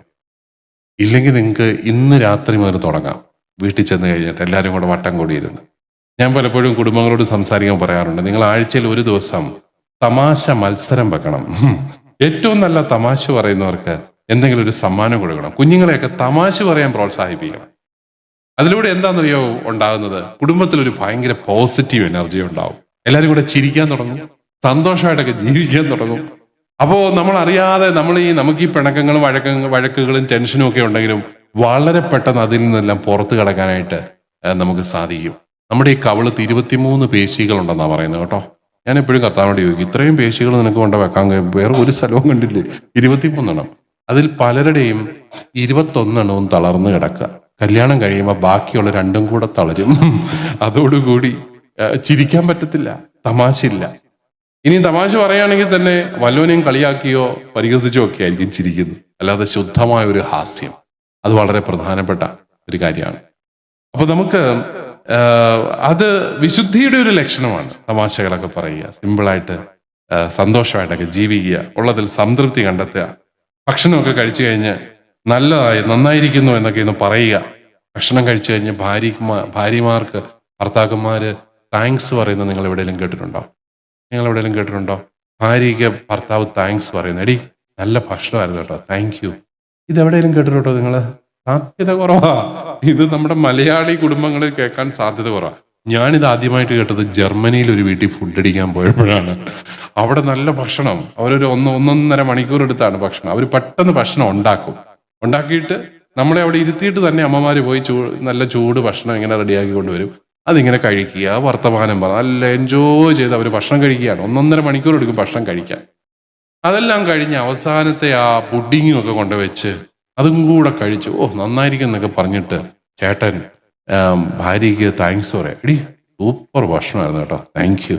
ഇല്ലെങ്കിൽ നിങ്ങൾക്ക് ഇന്ന് രാത്രി മുതൽ തുടങ്ങാം. വീട്ടിൽ ചെന്ന് കഴിഞ്ഞിട്ട് എല്ലാവരും കൂടെ വട്ടം കൂടിയിരുന്ന് ഞാൻ പലപ്പോഴും കുടുംബങ്ങളോട് സംസാരിക്കാൻ പറയാറുണ്ട്. നിങ്ങൾ ആഴ്ചയിൽ ഒരു ദിവസം തമാശ മത്സരം വെക്കണം. ഏറ്റവും നല്ല തമാശ പറയുന്നവർക്ക് എന്തെങ്കിലും ഒരു സമ്മാനം കൊടുക്കണം. കുഞ്ഞുങ്ങളെയൊക്കെ തമാശ പറയാൻ പ്രോത്സാഹിപ്പിക്കണം. അതിലൂടെ എന്താണെന്നറിയോ ഉണ്ടാകുന്നത്? കുടുംബത്തിൽ ഒരു ഭയങ്കര പോസിറ്റീവ് എനർജി ഉണ്ടാവും. എല്ലാവരും കൂടെ ചിരിക്കാൻ തുടങ്ങും. സന്തോഷമായിട്ടൊക്കെ ജീവിക്കാൻ തുടങ്ങും. അപ്പോ നമ്മൾ അറിയാതെ നമ്മൾ ഈ നമുക്ക് ഈ പിണക്കങ്ങളും വഴക്ക വഴക്കുകളും ടെൻഷനും ഒക്കെ ഉണ്ടെങ്കിലും വളരെ പെട്ടെന്ന് അതിൽ നിന്നെല്ലാം പുറത്തു കിടക്കാനായിട്ട് നമുക്ക് സാധിക്കും. നമ്മുടെ ഈ കവിളത്ത് ഇരുപത്തിമൂന്ന് പേശികളുണ്ടെന്നാ പറയുന്നത് കേട്ടോ. ഞാൻ എപ്പോഴും കർത്താവിനോട് ചോദിക്കും ഇത്രയും പേശികൾ നിനക്ക് കൊണ്ട് വെക്കാൻ കഴിയും വേറെ ഒരു സ്ഥലവും കണ്ടില്ലേ? ഇരുപത്തിമൂന്നെണ്ണം. അതിൽ പലരുടെയും ഇരുപത്തൊന്നെണ്ണവും തളർന്നു കിടക്കുക. കല്യാണം കഴിയുമ്പോൾ ബാക്കിയുള്ള രണ്ടും കൂടെ തളരും. അതോടുകൂടി ചിരിക്കാൻ പറ്റത്തില്ല. തമാശയില്ല. ഇനി തമാശ പറയുകയാണെങ്കിൽ തന്നെ വല്ലവനെയും കളിയാക്കിയോ പരിഹസിച്ചോ ഒക്കെ ആയിരിക്കും ചിരിക്കുന്നത്. അല്ലാതെ ശുദ്ധമായ ഒരു ഹാസ്യം. അത് വളരെ പ്രധാനപ്പെട്ട ഒരു കാര്യമാണ്. അപ്പൊ നമുക്ക് അത് വിശുദ്ധിയുടെ ഒരു ലക്ഷണമാണ് തമാശകളൊക്കെ പറയുക. സിമ്പിളായിട്ട് സന്തോഷമായിട്ടൊക്കെ ജീവിക്കുക ഉള്ളതിൽ സംതൃപ്തി കണ്ടെത്തുക. ഭക്ഷണമൊക്കെ കഴിച്ചു കഴിഞ്ഞ് നല്ലതായി നന്നായിരിക്കുന്നു എന്നൊക്കെ ഒന്ന് പറയുക. ഭക്ഷണം കഴിച്ചു കഴിഞ്ഞ് ഭാര്യ ഭാര്യമാർക്ക് ഭർത്താക്കന്മാര് താങ്ക്സ് പറയുന്നത് നിങ്ങൾ എവിടെയെങ്കിലും കേട്ടിട്ടുണ്ടോ? നിങ്ങൾ എവിടെയെങ്കിലും കേട്ടിട്ടുണ്ടോ? ഭാര്യയ്ക്ക് ഭർത്താവ് താങ്ക്സ് പറയുന്നു എടി നല്ല ഭക്ഷണമായിരുന്നു കേട്ടോ. താങ്ക് യു ഇത് എവിടെയെങ്കിലും കേട്ടിട്ടുണ്ടോ നിങ്ങൾ സാധ്യത കുറവാ. ഇത് നമ്മുടെ മലയാളി കുടുംബങ്ങളിൽ കേൾക്കാൻ സാധ്യത കുറവാ. ഞാനിത് ആദ്യമായിട്ട് കേട്ടത് ജർമ്മനിയിൽ ഒരു വീട്ടിൽ ഫുഡ് അടിക്കാൻ പോയപ്പോഴാണ്. അവിടെ നല്ല ഭക്ഷണം. അവരൊരു ഒന്ന് ഒന്നൊന്നര മണിക്കൂർ എടുത്താണ് ഭക്ഷണം. അവർ പെട്ടെന്ന് ഭക്ഷണം ഉണ്ടാക്കും. ഉണ്ടാക്കിയിട്ട് നമ്മളെ അവിടെ ഇരുത്തിയിട്ട് തന്നെ അമ്മമാർ പോയി ചൂ നല്ല ചൂട് ഭക്ഷണം ഇങ്ങനെ റെഡിയാക്കി കൊണ്ടുവരും. അതിങ്ങനെ കഴിക്കുക വർത്തമാനം പറ നല്ല എൻജോയ് ചെയ്ത് അവർ ഭക്ഷണം കഴിക്കുകയാണ്. ഒന്നൊന്നര മണിക്കൂർ എടുക്കും ഭക്ഷണം കഴിക്കാൻ. അതെല്ലാം കഴിഞ്ഞ് അവസാനത്തെ ആ പുഡിങ്ങും ഒക്കെ കൊണ്ടുവച്ച് അതും കൂടെ കഴിച്ചു ഓ നന്നായിരിക്കും എന്നൊക്കെ പറഞ്ഞിട്ട് ചേട്ടൻ ഭാര്യയ്ക്ക് താങ്ക്സ് പറയാം. എടി സൂപ്പർ ഭക്ഷണമായിരുന്നു കേട്ടോ. താങ്ക് യു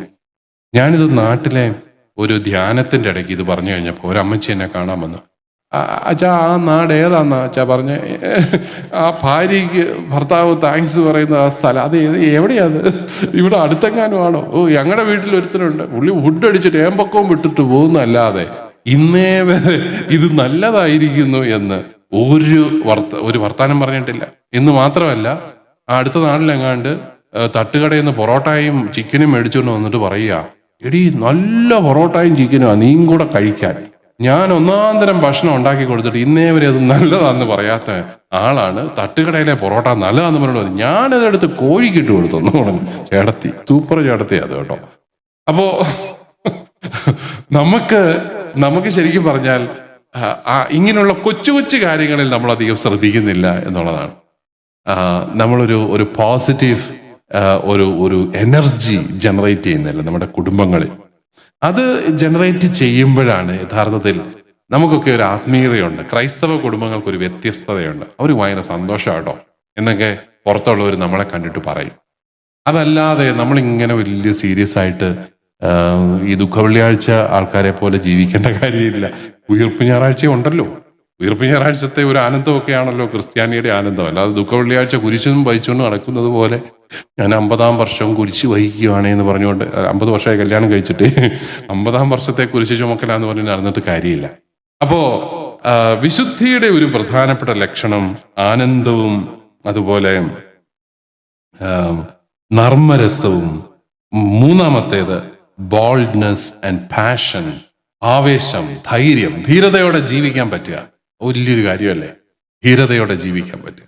ഞാനിത് നാട്ടിലെ ഒരു ധ്യാനത്തിന്റെ ഇടയ്ക്ക് ഇത് പറഞ്ഞു കഴിഞ്ഞപ്പോൾ ഒരമ്മച്ചി എന്നെ കാണാൻ വന്നു. "ആ, അച്ഛാ ആ നാട് ഏതാന്നാ അച്ഛാ പറഞ്ഞ? ആ ഭാര്യയ്ക്ക് ഭർത്താവ് താങ്ക്സ് പറയുന്ന ആ സ്ഥലം. അത് ഏത് എവിടെയാ അത്? ഇവിടെ അടുത്തെങ്ങാനും ആണോ? ഓ ഞങ്ങളുടെ വീട്ടിൽ ഒരുത്തരുണ്ട് പുള്ളി വുഡ് അടിച്ചിട്ട് ഏമ്പക്കവും വിട്ടിട്ട് പോകുന്നല്ലാതെ ഇന്നേ വരെ ഇത് നല്ലതായിരിക്കുന്നു എന്ന് ഒരു വർത്ത ഒരു വർത്താനം പറഞ്ഞിട്ടില്ല. എന്ന് മാത്രമല്ല അടുത്ത നാട്ടിലെങ്ങാണ്ട് തട്ടുകടയിൽ നിന്ന് പൊറോട്ടയും ചിക്കനും മേടിച്ചുകൊണ്ട് വന്നിട്ട് പറയുക എടി നല്ല പൊറോട്ടയും ചിക്കനും നീയും കൂടെ കഴിക്കാൻ. ഞാൻ ഒന്നാന്തരം തരം ഭക്ഷണം ഉണ്ടാക്കി കൊടുത്തിട്ട് ഇന്നേ വരെ അത് നല്ലതാന്ന് പറയാത്ത ആളാണ്. തട്ടുകടയിലെ പൊറോട്ട നല്ലതാന്ന് പറഞ്ഞത് ഞാനതെടുത്ത് കോഴിക്കിട്ട് കൊടുത്തു. എന്ന് ചേടത്തി സൂപ്പർ ചേടത്തി അത് കേട്ടോ. അപ്പോ നമുക്ക് നമുക്ക് ശരിക്കും പറഞ്ഞാൽ ഇങ്ങനെയുള്ള കൊച്ചു കൊച്ചു കാര്യങ്ങളിൽ നമ്മൾ അധികം ശ്രദ്ധിക്കുന്നില്ല എന്നുള്ളതാണ്. നമ്മളൊരു ഒരു പോസിറ്റീവ് ഒരു ഒരു എനർജി ജനറേറ്റ് ചെയ്യുന്നില്ല നമ്മുടെ കുടുംബങ്ങളിൽ. അത് ജനറേറ്റ് ചെയ്യുമ്പോഴാണ് യഥാർത്ഥത്തിൽ നമുക്കൊക്കെ ഒരു ആത്മീയതയുണ്ട്. ക്രൈസ്തവ കുടുംബങ്ങൾക്ക് ഒരു വ്യത്യസ്തതയുണ്ട് അവർ ഭയങ്കര സന്തോഷമാട്ടോ എന്നൊക്കെ പുറത്തുള്ളവർ നമ്മളെ കണ്ടിട്ട് പറയും. അതല്ലാതെ നമ്മളിങ്ങനെ വലിയ സീരിയസ് ആയിട്ട് ഈ ദുഃഖവെള്ളിയാഴ്ച ആൾക്കാരെ പോലെ ജീവിക്കേണ്ട കാര്യമില്ല. ഉയർപ്പ് ഞായറാഴ്ച ഉണ്ടല്ലോ. ഉയർപ്പ് ഞായറാഴ്ചത്തെ ഒരു ആനന്ദമൊക്കെയാണല്ലോ ക്രിസ്ത്യാനിയുടെ ആനന്ദം. അല്ലാതെ ദുഃഖവെള്ളിയാഴ്ച കുരിശും വഹിച്ചുകൊണ്ട് നടക്കുന്നത് പോലെ ഞാൻ അമ്പതാം വർഷം കുരിശ് വഹിക്കുകയാണ് എന്ന് പറഞ്ഞുകൊണ്ട് അമ്പത് വർഷമായി കല്യാണം കഴിച്ചിട്ട് <laughs> അമ്പതാം വർഷത്തെ കുരിശ് ചുമക്കലാന്ന് പറഞ്ഞ് നടന്നിട്ട് കാര്യമില്ല. അപ്പോ വിശുദ്ധിയുടെ ഒരു പ്രധാനപ്പെട്ട ലക്ഷണം ആനന്ദവും അതുപോലെ നർമ്മരസവും മൂന്നാമത്തേത് ബോൾഡ്നെസ് ആൻഡ് പാഷൻ ആവേശം ധൈര്യം ധീരതയോടെ ജീവിക്കാൻ പറ്റുക. വലിയൊരു കാര്യമല്ലേ? ധീരതയോടെ ജീവിക്കാൻ പറ്റുക.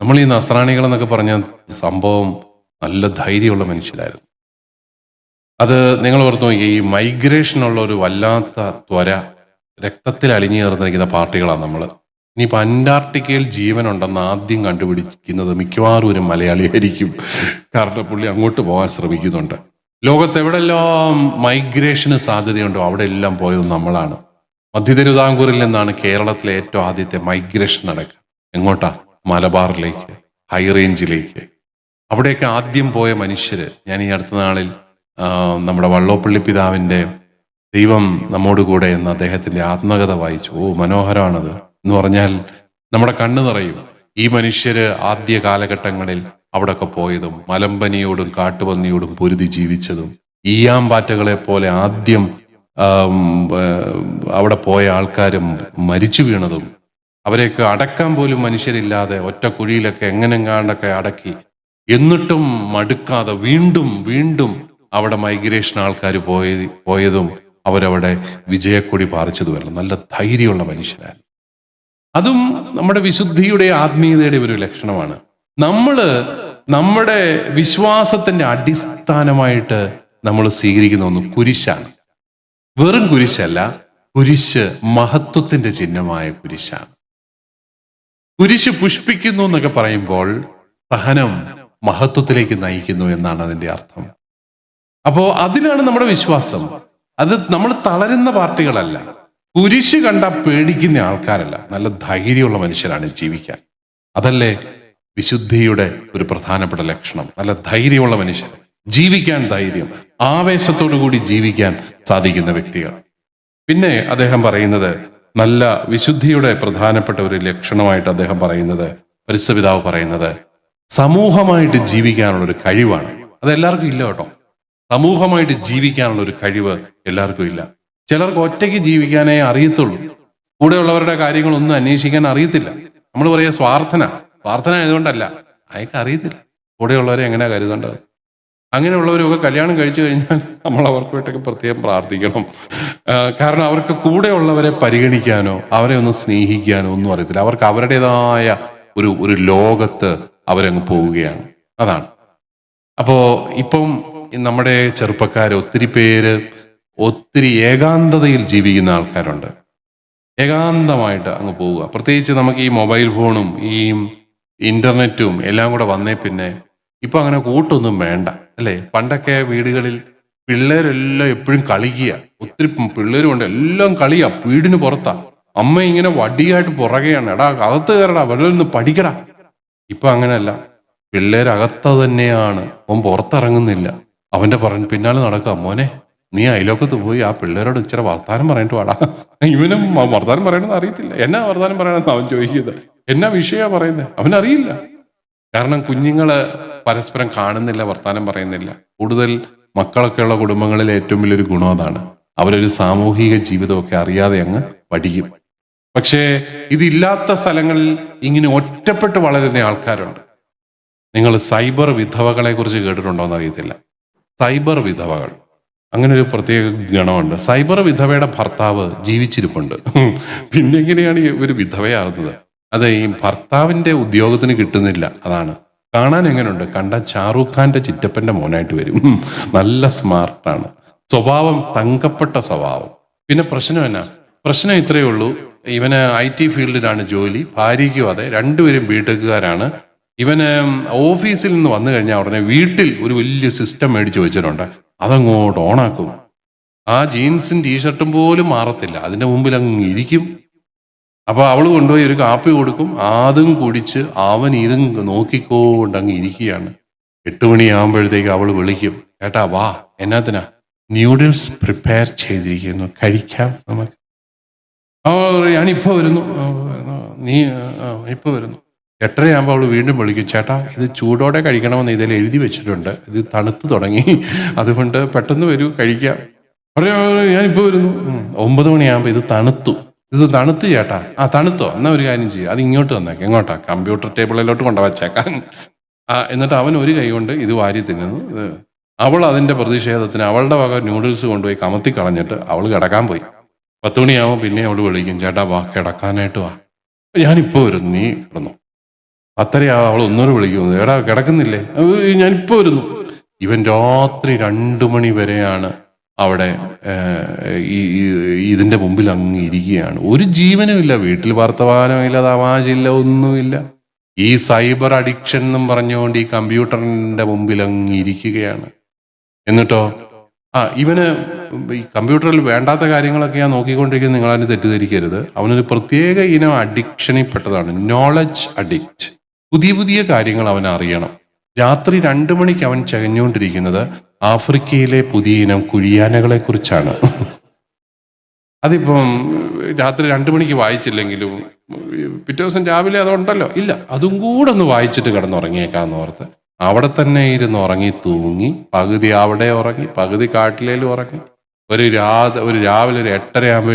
നമ്മൾ ഈ നസ്രാണികൾ എന്നൊക്കെ പറഞ്ഞ സംഭവം നല്ല ധൈര്യമുള്ള മനുഷ്യരായിരുന്നു. അത് നിങ്ങൾ ഓർത്ത് നോക്കി ഈ മൈഗ്രേഷൻ ഉള്ള ഒരു വല്ലാത്ത ത്വര രക്തത്തിൽ അലിഞ്ഞു ചേർന്നിരിക്കുന്ന പാർട്ടികളാണ് നമ്മൾ. ഇനിയിപ്പോൾ അന്റാർട്ടിക്കയിൽ ജീവനുണ്ടെന്ന് ആദ്യം കണ്ടുപിടിക്കുന്നത് മിക്കവാറും ഒരു മലയാളിയായിരിക്കും. കാരണം പുള്ളി അങ്ങോട്ട് പോകാൻ ശ്രമിക്കുന്നുണ്ട്. ലോകത്ത് എവിടെല്ലാം മൈഗ്രേഷന് സാധ്യതയുണ്ടോ അവിടെ എല്ലാം പോയത് നമ്മളാണ്. മധ്യ തിരുവിതാംകൂറിൽ നിന്നാണ് കേരളത്തിലെ ഏറ്റവും ആദ്യത്തെ മൈഗ്രേഷൻ നടക്കുക. എങ്ങോട്ടാ? മലബാറിലേക്ക് ഹൈ റേഞ്ചിലേക്ക്. അവിടെയൊക്കെ ആദ്യം പോയ മനുഷ്യർ ഞാൻ ഈ അടുത്ത നാളിൽ നമ്മുടെ വള്ളോപ്പള്ളി പിതാവിന്റെ ദൈവം നമ്മോട് കൂടെ എന്ന അദ്ദേഹത്തിന്റെ ആത്മകഥ വായിച്ചു. ഓ മനോഹരമാണത് എന്ന് പറഞ്ഞാൽ നമ്മുടെ കണ്ണു നിറയും. ഈ മനുഷ്യര് ആദ്യ കാലഘട്ടങ്ങളിൽ അവിടൊക്കെ പോയതും മലമ്പനിയോടും കാട്ടുപന്നിയോടും പൊരുതി ജീവിച്ചതും ഈയാമ്പാറ്റകളെ പോലെ ആദ്യം അവിടെ പോയ ആൾക്കാരും മരിച്ചു വീണതും അവരെയൊക്കെ അടക്കാൻ പോലും മനുഷ്യരില്ലാതെ ഒറ്റ കുഴിയിലൊക്കെ എങ്ങനെങ്ങാണ്ടൊക്കെ അടക്കി എന്നിട്ടും മടുക്കാതെ വീണ്ടും വീണ്ടും അവിടെ മൈഗ്രേഷൻ ആൾക്കാർ പോയ പോയതും അവരവിടെ വിജയക്കൊടി പാറിച്ചതുമല്ല. നല്ല ധൈര്യമുള്ള മനുഷ്യരാണ്. അതും നമ്മുടെ വിശുദ്ധിയുടെ ആത്മീയതയുടെ ഒരു ലക്ഷണമാണ്. നമ്മൾ നമ്മുടെ വിശ്വാസത്തിന്റെ അടിസ്ഥാനമായിട്ട് നമ്മൾ സ്വീകരിക്കുന്ന ഒന്ന് കുരിശാണ്. വെറും കുരിശല്ല കുരിശ് മഹത്വത്തിന്റെ ചിഹ്നമായ കുരിശാണ്. കുരിശ് പുഷ്പിക്കുന്നു എന്നൊക്കെ പറയുമ്പോൾ സഹനം മഹത്വത്തിലേക്ക് നയിക്കുന്നു എന്നാണ് അതിന്റെ അർത്ഥം. അപ്പോ അതിലാണ് നമ്മുടെ വിശ്വാസം. അത് നമ്മൾ തളരുന്ന പാർട്ടികളല്ല. കുരിശ് കണ്ട പേടിക്കുന്ന ആൾക്കാരല്ല. നല്ല ധൈര്യമുള്ള മനുഷ്യരാണ് ജീവിക്കാൻ. അതല്ലേ വിശുദ്ധിയുടെ ഒരു പ്രധാനപ്പെട്ട ലക്ഷണം. നല്ല ധൈര്യമുള്ള മനുഷ്യർ. ജീവിക്കാൻ ധൈര്യം. ആവേശത്തോടു കൂടി ജീവിക്കാൻ സാധിക്കുന്ന വ്യക്തികൾ. പിന്നെ അദ്ദേഹം പറയുന്നത് നല്ല വിശുദ്ധിയുടെ പ്രധാനപ്പെട്ട ഒരു ലക്ഷണമായിട്ട് അദ്ദേഹം പറയുന്നത് പരിസപിതാവ് പറയുന്നത് സമൂഹമായിട്ട് ജീവിക്കാനുള്ള ഒരു കഴിവാണ്. അത് എല്ലാവർക്കും ഇല്ല കേട്ടോ. സമൂഹമായിട്ട് ജീവിക്കാനുള്ള ഒരു കഴിവ് എല്ലാവർക്കും ഇല്ല. ചിലർക്ക് ഒറ്റയ്ക്ക് ജീവിക്കാനേ അറിയത്തുള്ളൂ. കൂടെയുള്ളവരുടെ കാര്യങ്ങളൊന്നും അന്വേഷിക്കാൻ അറിയത്തില്ല. നമ്മൾ പറയുക സ്വാർത്ഥന. സ്വാർത്ഥന ആയതുകൊണ്ടല്ല. അയാൾക്ക് അറിയത്തില്ല. കൂടെയുള്ളവരെ എങ്ങനെയാ കരുതേണ്ടത്? അങ്ങനെയുള്ളവരൊക്കെ കല്യാണം കഴിച്ചു കഴിഞ്ഞാൽ നമ്മൾ അവർക്ക് വേണ്ടിയൊക്കെ പ്രത്യേകം പ്രാർത്ഥിക്കണം. കാരണം അവർക്ക് കൂടെയുള്ളവരെ പരിഗണിക്കാനോ അവരെ ഒന്ന് സ്നേഹിക്കാനോ ഒന്നും അറിയത്തില്ല. അവർക്ക് അവരുടേതായ ഒരു ഒരു ലോകത്ത് അവരങ്ങ് പോവുകയാണ്. അതാണ്. അപ്പോ ഇപ്പം നമ്മുടെ ചെറുപ്പക്കാർ ഒത്തിരി പേര് ഒത്തിരി ഏകാന്തതയിൽ ജീവിക്കുന്ന ആൾക്കാരുണ്ട്. ഏകാന്തമായിട്ട് അങ്ങ് പോവുക. പ്രത്യേകിച്ച് നമുക്ക് ഈ മൊബൈൽ ഫോണും ഈ ഇന്റർനെറ്റും എല്ലാം കൂടെ വന്നേ പിന്നെ ഇപ്പൊ അങ്ങനെ കൂട്ടൊന്നും വേണ്ട അല്ലേ? പണ്ടൊക്കെ വീടുകളിൽ പിള്ളേരെല്ലാം എപ്പോഴും കളിക്കുക. ഒത്തിരി പിള്ളേരും ഉണ്ട് എല്ലാം കളിയാ വീടിന് പുറത്താ. അമ്മ ഇങ്ങനെ വടിയായിട്ട് പുറകെയാണ്. എടാ അകത്ത് കയറടാ വെള്ളം നിന്ന് പഠിക്കടാ. ഇപ്പൊ അങ്ങനെയല്ല. പിള്ളേരകത്ത തന്നെയാണ്. അവൻ പുറത്തിറങ്ങുന്നില്ല. അവന്റെ പറഞ്ഞ് പിന്നാലെ നടക്കാം മോനെ നീ അയലോക്കത്ത് പോയി ആ പിള്ളേരോട് ഇച്ചിരി വർത്താനം പറഞ്ഞിട്ട് വാടാ. ഇവനും വർത്താനം പറയണമെന്ന് അറിയത്തില്ല. എന്നാ വർത്താനം പറയണമെന്ന് അവൻ ചോദിക്കുന്നത്? എന്നാ വിഷയാ പറയുന്നത് അവനറിയില്ല. കാരണം കുഞ്ഞുങ്ങൾ പരസ്പരം കാണുന്നില്ല വർത്താനം പറയുന്നില്ല. കൂടുതൽ മക്കളൊക്കെ ഉള്ള കുടുംബങ്ങളിൽ ഏറ്റവും വലിയൊരു ഗുണം അതാണ്. അവരൊരു സാമൂഹിക ജീവിതമൊക്കെ അറിയാതെ അങ്ങ് പഠിക്കും. പക്ഷേ ഇതില്ലാത്ത സ്ഥലങ്ങളിൽ ഇങ്ങനെ ഒറ്റപ്പെട്ട് വളരുന്ന ആൾക്കാരുണ്ട്. നിങ്ങൾ സൈബർ വിധവകളെ കുറിച്ച് കേട്ടിട്ടുണ്ടോ എന്ന് അറിയത്തില്ല സൈബർ വിധവകൾ. അങ്ങനെ ഒരു പ്രത്യേക ഗണമുണ്ട്. സൈബർ വിധവയുടെ ഭർത്താവ് ജീവിച്ചിരിപ്പുണ്ട്. പിന്നെ എങ്ങനെയാണ് ഒരു വിധവയാകുന്നത്? അത് ഈ ഭർത്താവിന്റെ ഉദ്യോഗത്തിന് കിട്ടുന്നില്ല. അതാണ്. കാണാൻ എങ്ങനെയുണ്ട്? കണ്ട ഷാറൂഖ് ഖാന്റെ ചിറ്റപ്പന്റെ മോനായിട്ട് വരും. നല്ല സ്മാർട്ടാണ്. സ്വഭാവം തങ്കപ്പെട്ട സ്വഭാവം. പിന്നെ പ്രശ്നം എന്നാ? പ്രശ്നം ഇത്രയേ ഉള്ളൂ. ഇവന് ഐ ടി ഫീൽഡിലാണ് ജോലി. ഭാര്യയ്ക്കും അതെ. രണ്ടുപേരും ബിടെക്കുകാരാണ്. ഇവന് ഓഫീസിൽ നിന്ന് വന്നു കഴിഞ്ഞാൽ ഉടനെ വീട്ടിൽ ഒരു വലിയ സിസ്റ്റം മേടിച്ച് വെച്ചിട്ടുണ്ട്. അതങ്ങോട്ട് ഓണാക്കും. ആ ജീൻസും ടീഷർട്ടും പോലും മാറത്തില്ല. അതിന്റെ മുമ്പിൽ അങ്ങ് ഇരിക്കും. അപ്പൊ അവൾ കൊണ്ടുപോയി ഒരു കാപ്പി കൊടുക്കും. ആദും കുടിച്ച് അവൻ ഇതും നോക്കിക്കൊണ്ട് അങ്ങ് ഇരിക്കുകയാണ്. എട്ട് മണിയാകുമ്പോഴത്തേക്ക് അവൾ വിളിക്കും. ചേട്ടാ വാ എന്നാത്തിനാ? ന്യൂഡിൽസ് പ്രിപ്പയർ ചെയ്തിരിക്കുന്നു. കഴിക്കാം നമുക്ക്. അവൾ ഞാനിപ്പോ വരുന്നു. നീ ഇപ്പോൾ ഇപ്പൊ വരുന്നു. എട്ടരയാകുമ്പോൾ അവൾ വീണ്ടും വിളിക്കും. ചേട്ടാ ഇത് ചൂടോടെ കഴിക്കണമെന്ന് ഇതിൽ എഴുതി വെച്ചിട്ടുണ്ട്. ഇത് തണുത്ത് തുടങ്ങി. അതുകൊണ്ട് പെട്ടെന്ന് വരൂ കഴിക്കാം. പറഞ്ഞു ഞാനിപ്പോ വരുന്നു. ഒമ്പത് മണിയാകുമ്പോൾ ഇത് തണുത്തു. ഇത് തണുത്ത് ചേട്ടാ. ആ തണുത്തോ? എന്നാ ഒരു കാര്യം ചെയ്യുക അത് ഇങ്ങോട്ട് വന്നേക്കാം. എങ്ങോട്ടാ? കമ്പ്യൂട്ടർ ടേബിളിലോട്ട് കൊണ്ടുവച്ചേക്കാൻ ആ എന്നിട്ട് അവൻ ഒരു കൈ കൊണ്ട് ഇത് വാരി തിന്നുന്നു. അവൾ അതിന്റെ പ്രതിഷേധത്തിന് അവളുടെ വക നൂഡിൽസ് കൊണ്ടുപോയി കമത്തി കളഞ്ഞിട്ട് അവൾ കിടക്കാൻ പോയി. പത്ത് മണിയാവുമ്പോൾ പിന്നെ അവൾ വിളിക്കും ചേട്ടാ വാ കിടക്കാനായിട്ട് വാ. ഞാനിപ്പോൾ വരുന്നു. നീ കിടന്നു. പത്തരയാവും അവൾ ഒന്നൂടെ വിളിക്കുന്നു. ഏടാ കിടക്കുന്നില്ലേ? ഞാനിപ്പോൾ ഞാനിപ്പോ വരുന്നു. ഇവൻ രാത്രി രണ്ടു മണി വരെയാണ് അവിടെ ഈ ഇതിന്റെ മുമ്പിൽ അങ്ങ് ഇരിക്കുകയാണ്. ഒരു ജീവനും ഇല്ല. വീട്ടിൽ വർത്തമാനമില്ല തമാശയില്ല ഒന്നുമില്ല ഈ സൈബർ അഡിക്ഷൻ എന്നും പറഞ്ഞുകൊണ്ട് ഈ കമ്പ്യൂട്ടറിന്റെ മുമ്പിൽ അങ്ങ് ഇരിക്കുകയാണ്. എന്നിട്ടോ? ആ ഇവന് ഈ കമ്പ്യൂട്ടറിൽ വേണ്ടാത്ത കാര്യങ്ങളൊക്കെ ഞാൻ നോക്കിക്കൊണ്ടിരിക്കുന്നത് നിങ്ങളതിന് തെറ്റിദ്ധരിക്കരുത്. അവനൊരു പ്രത്യേക ഇനം അഡിക്ഷനിൽ പെട്ടതാണ് നോളജ് അഡിക്റ്റ് പുതിയ പുതിയ കാര്യങ്ങൾ അവൻ അറിയണം രാത്രി രണ്ടു മണിക്ക് അവൻ ചകഞ്ഞുകൊണ്ടിരിക്കുന്നത് ആഫ്രിക്കയിലെ പുതിയ ഇനം കുഴിയാനകളെ കുറിച്ചാണ് അതിപ്പം രാത്രി രണ്ടു മണിക്ക് വായിച്ചില്ലെങ്കിലും പിറ്റേ ദിവസം രാവിലെ അതുണ്ടല്ലോ ഇല്ല അതും കൂടെ ഒന്ന് വായിച്ചിട്ട് കിടന്നുറങ്ങിയേക്കാന്ന് ഓർത്ത്. അവിടെ തന്നെ ഇരുന്ന് ഉറങ്ങി തൂങ്ങി പകുതി അവിടെ ഉറങ്ങി പകുതി കാട്ടിലേലും ഉറങ്ങി. ഒരു രാ ഒരു രാവിലെ ഒരു എട്ടര ആകുമ്പോൾ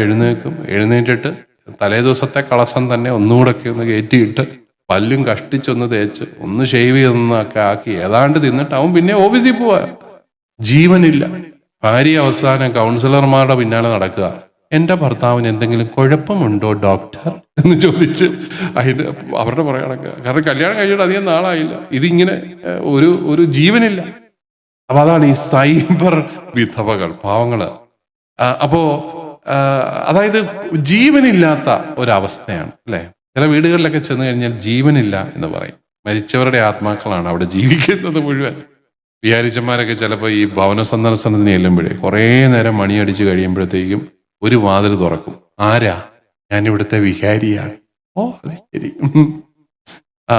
എഴുന്നേറ്റിട്ട് തലേ ദിവസത്തെ കളസം തന്നെ ഒന്നുകൂടെ ഒന്ന് കയറ്റിയിട്ട് പല്ലും കഷ്ടിച്ചൊന്ന് തേച്ച് ഒന്ന് ഷേവ് ചെയ്തൊന്നൊക്കെ ആക്കി. ഏതാണ്ട് തിന്നിട്ട് അവൻ പിന്നെ ഓഫീസിൽ പോവാ. ജീവനില്ല. ഭാര്യ അവസാനം കൗൺസിലർമാരുടെ പിന്നാലെ നടക്കുക. എന്റെ ഭർത്താവിന് എന്തെങ്കിലും കുഴപ്പമുണ്ടോ ഡോക്ടർ എന്ന് ചോദിച്ച് അതിന് അവരുടെ പുറകെ നടക്കുക. കാരണം കല്യാണം കഴിഞ്ഞിട്ട് അധികം നാളായില്ല. ഇതിങ്ങനെ ഒരു ഒരു ജീവനില്ല. അപ്പൊ അതാണ് ഈ സൈബർ വിധവകൾ പാവങ്ങൾ. അപ്പോൾ അപ്പോ അതായത് ജീവനില്ലാത്ത ഒരവസ്ഥയാണ് അല്ലെ? ചില വീടുകളിലൊക്കെ ചെന്ന് കഴിഞ്ഞാൽ ജീവനില്ല എന്ന് പറയും. മരിച്ചവരുടെ ആത്മാക്കളാണ് അവിടെ ജീവിക്കുന്നത് മുഴുവൻ. വിചാരിച്ചന്മാരൊക്കെ ചിലപ്പോൾ ഈ ഭവന സന്ദർശനത്തിന് ചെല്ലുമ്പോഴേ കുറേ നേരം മണിയടിച്ച് കഴിയുമ്പോഴത്തേക്കും ഒരു വാതിൽ തുറക്കും. ആരാ? ഞാൻ ഇവിടുത്തെ വിഹാരിയാണ്. ഓ അത് ശരി. ആ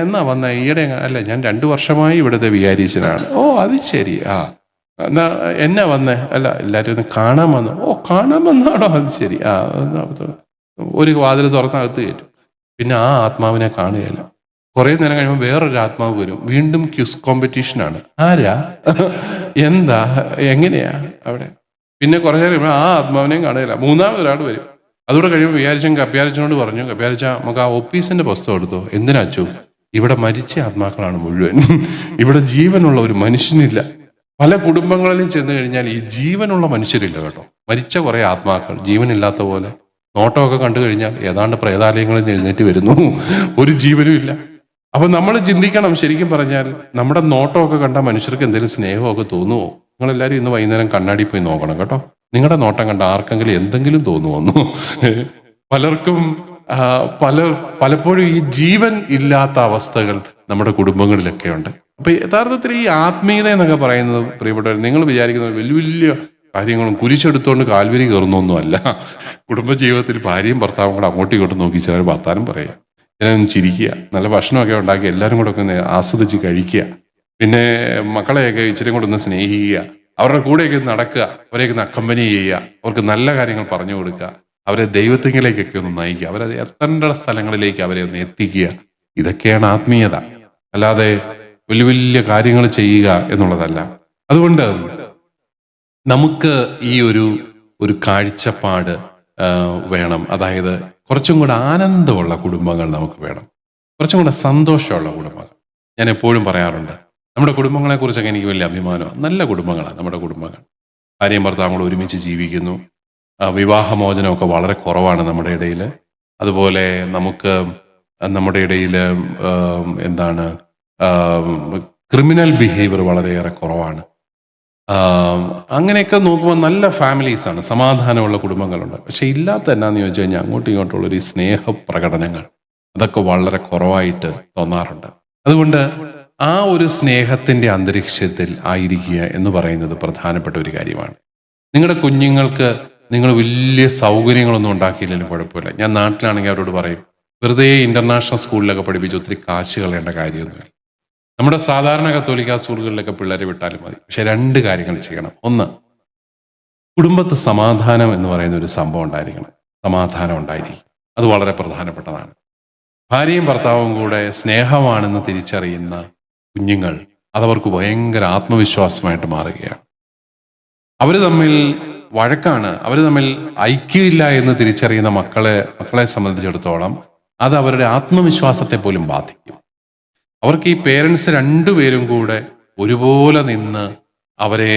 എന്നാ വന്ന? ഈയിടെ അല്ല ഞാൻ രണ്ടു വർഷമായി ഇവിടുത്തെ വികാരീശനാണ് ഓ അത് ശരി. ആ എന്നാ എന്നാ വന്നേ? അല്ല എല്ലാവരും ഒന്ന് കാണാൻ വന്നു? ഓ കാണാൻ വന്നാണോ അത് ശരി. ആ ഒരു വാതിൽ തുറന്നകത്ത് കയറ്റും. പിന്നെ ആ ആത്മാവിനെ കാണുകയില്ല. കുറെ നേരം കഴിയുമ്പോൾ വേറൊരു ആത്മാവ് വരും. വീണ്ടും ക്യൂസ് കോമ്പറ്റീഷനാണ് ആരാ? എന്താ? എങ്ങനെയാ അവിടെ? പിന്നെ കുറേ നേരം കഴിയുമ്പോൾ ആ ആത്മാവിനെയും കാണുകയില്ല. മൂന്നാമതൊരാൾ വരും. അതുകൂടെ കഴിയുമ്പോൾ വിചാരിച്ചും കപ്യാരച്ചനോട് പറഞ്ഞു കപ്യാരച്ച നമുക്ക് ആ ഒപ്പീസിന്റെ പുസ്തകം എടുത്തോ? എന്തിനാ അച്ചു? ഇവിടെ മരിച്ച ആത്മാക്കളാണ് മുഴുവൻ. ഇവിടെ ജീവനുള്ള ഒരു മനുഷ്യനില്ല. പല കുടുംബങ്ങളിൽ ചെന്ന് കഴിഞ്ഞാൽ ഈ ജീവനുള്ള മനുഷ്യരില്ല കേട്ടോ. മരിച്ച കുറെ ആത്മാക്കൾ ജീവനില്ലാത്ത പോലെ. നോട്ടമൊക്കെ കണ്ടു കഴിഞ്ഞാൽ ഏതാണ്ട് പ്രേതാലയങ്ങളിൽ എഴുന്നേറ്റ് വരുന്നു. ഒരു ജീവനും ഇല്ല അപ്പൊ നമ്മൾ ചിന്തിക്കണം ശരിക്കും പറഞ്ഞാൽ നമ്മുടെ നോട്ടമൊക്കെ കണ്ട മനുഷ്യർക്ക് എന്തെങ്കിലും സ്നേഹമൊക്കെ തോന്നുമോ നിങ്ങൾ എല്ലാവരും ഇന്ന് വൈകുന്നേരം കണ്ണാടി പോയി നോക്കണം കേട്ടോ. നിങ്ങളുടെ നോട്ടം കണ്ട ആർക്കെങ്കിലും എന്തെങ്കിലും തോന്നുമെന്നോ പലർക്കും പല പലപ്പോഴും ഈ ജീവൻ ഇല്ലാത്ത അവസ്ഥകൾ നമ്മുടെ കുടുംബങ്ങളിലൊക്കെ ഉണ്ട്. അപ്പൊ യഥാർത്ഥത്തിൽ ഈ ആത്മീയത എന്നൊക്കെ പറയുന്നത് പ്രിയപ്പെട്ടവർ നിങ്ങൾ വിചാരിക്കുന്ന വലിയ വലിയ കാര്യങ്ങളും കുരിശെടുത്തുകൊണ്ട് കാൽവരി കയറുന്നൊന്നുമല്ല. കുടുംബജീവിതത്തിൽ ഭാര്യയും ഭർത്താവും കൂടെ അങ്ങോട്ടും ഇങ്ങോട്ടും നോക്കി ചിലർ വർത്താനം പറയുക ചിലരും ചിരിക്കുക. നല്ല ഭക്ഷണമൊക്കെ ഉണ്ടാക്കി എല്ലാവരും കൂടെ ഒക്കെ ആസ്വദിച്ച് കഴിക്കുക. പിന്നെ മക്കളെയൊക്കെ ഇച്ചിരി കൂടെ ഒന്ന് സ്നേഹിക്കുക. അവരുടെ കൂടെയൊക്കെ നടക്കുക. അവരെയൊക്കെ ഒന്ന് അക്കമ്പനി ചെയ്യുക. അവർക്ക് നല്ല കാര്യങ്ങൾ പറഞ്ഞു കൊടുക്കുക. അവരെ ദൈവത്തിങ്കിലേക്കൊക്കെ ഒന്ന് നയിക്കുക. അവരെ എത്തേണ്ട സ്ഥലങ്ങളിലേക്ക് അവരെ ഒന്ന് എത്തിക്കുക. ഇതൊക്കെയാണ് ആത്മീയത. അല്ലാതെ വലിയ വലിയ കാര്യങ്ങൾ ചെയ്യുക എന്നുള്ളതല്ല. അതുകൊണ്ട് നമുക്ക് ഈ ഒരു ഒരു കാഴ്ചപ്പാട് വേണം. അതായത് കുറച്ചും കൂടെ ആനന്ദമുള്ള കുടുംബങ്ങൾ നമുക്ക് വേണം. കുറച്ചും കൂടെ സന്തോഷമുള്ള കുടുംബങ്ങൾ. ഞാൻ എപ്പോഴും പറയാറുണ്ട് നമ്മുടെ കുടുംബങ്ങളെ കുറിച്ചൊക്കെ എനിക്ക് വലിയ അഭിമാനമാണ്. നല്ല കുടുംബങ്ങളാണ് നമ്മുടെ കുടുംബങ്ങൾ. ഭാര്യയും ഭർത്താവും ഒരുമിച്ച് ജീവിക്കുന്നു. വിവാഹമോചനമൊക്കെ വളരെ കുറവാണ് നമ്മുടെ ഇടയിൽ അതുപോലെ നമുക്ക് നമ്മുടെ ഇടയിൽ എന്താണ് ക്രിമിനൽ ബിഹേവിയർ വളരെയേറെ കുറവാണ്. അങ്ങനെയൊക്കെ നോക്കുമ്പോൾ നല്ല ഫാമിലീസാണ് സമാധാനമുള്ള കുടുംബങ്ങളുണ്ട്. പക്ഷെ ഇല്ലാത്ത എന്നാന്ന് ചോദിച്ചു കഴിഞ്ഞാൽ അങ്ങോട്ടും ഇങ്ങോട്ടുള്ള ഒരു സ്നേഹ പ്രകടനങ്ങൾ അതൊക്കെ വളരെ കുറവായിട്ട് തോന്നാറുണ്ട്. അതുകൊണ്ട് ആ ഒരു സ്നേഹത്തിന്റെ അന്തരീക്ഷത്തിൽ ആയിരിക്കുക എന്ന് പറയുന്നത് പ്രധാനപ്പെട്ട ഒരു കാര്യമാണ്. നിങ്ങളുടെ കുഞ്ഞുങ്ങൾക്ക് നിങ്ങൾ വലിയ സൗകര്യങ്ങളൊന്നും ഉണ്ടാക്കിയില്ലെങ്കിലും കുഴപ്പമില്ല. ഞാൻ നാട്ടിലാണെങ്കിൽ അവരോട് പറയും വെറുതെ ഇന്റർനാഷണൽ സ്കൂളിലൊക്കെ പഠിപ്പിച്ച് ഒത്തിരി കാശ് കളയേണ്ട കാര്യമൊന്നുമില്ല. നമ്മുടെ സാധാരണ കത്തോലിക്ക സ്കൂളുകളിലൊക്കെ പിള്ളേരെ വിട്ടാലും മതി. പക്ഷെ രണ്ട് കാര്യങ്ങൾ ചെയ്യണം. ഒന്ന് കുടുംബത്ത് സമാധാനം എന്ന് പറയുന്ന ഒരു സംഭവം ഉണ്ടായിരിക്കണം. സമാധാനം ഉണ്ടായിരിക്കും. അത് വളരെ പ്രധാനപ്പെട്ടതാണ്. ഭാര്യയും ഭർത്താവും കൂടെ സ്നേഹമാണെന്ന് തിരിച്ചറിയുന്ന കുഞ്ഞുങ്ങൾ അതവർക്ക് ഭയങ്കര ആത്മവിശ്വാസമായിട്ട് മാറുകയാണ്. അവർ തമ്മിൽ വഴക്കാണ്. അവർ തമ്മിൽ ഐക്യമില്ല എന്ന് തിരിച്ചറിയുന്ന മക്കളെ മക്കളെ സംബന്ധിച്ചിടത്തോളം അത് അവരുടെ ആത്മവിശ്വാസത്തെ പോലും ബാധിക്കും. അവർക്ക് ഈ പേരൻസ് രണ്ടുപേരും കൂടെ ഒരുപോലെ നിന്ന് അവരെ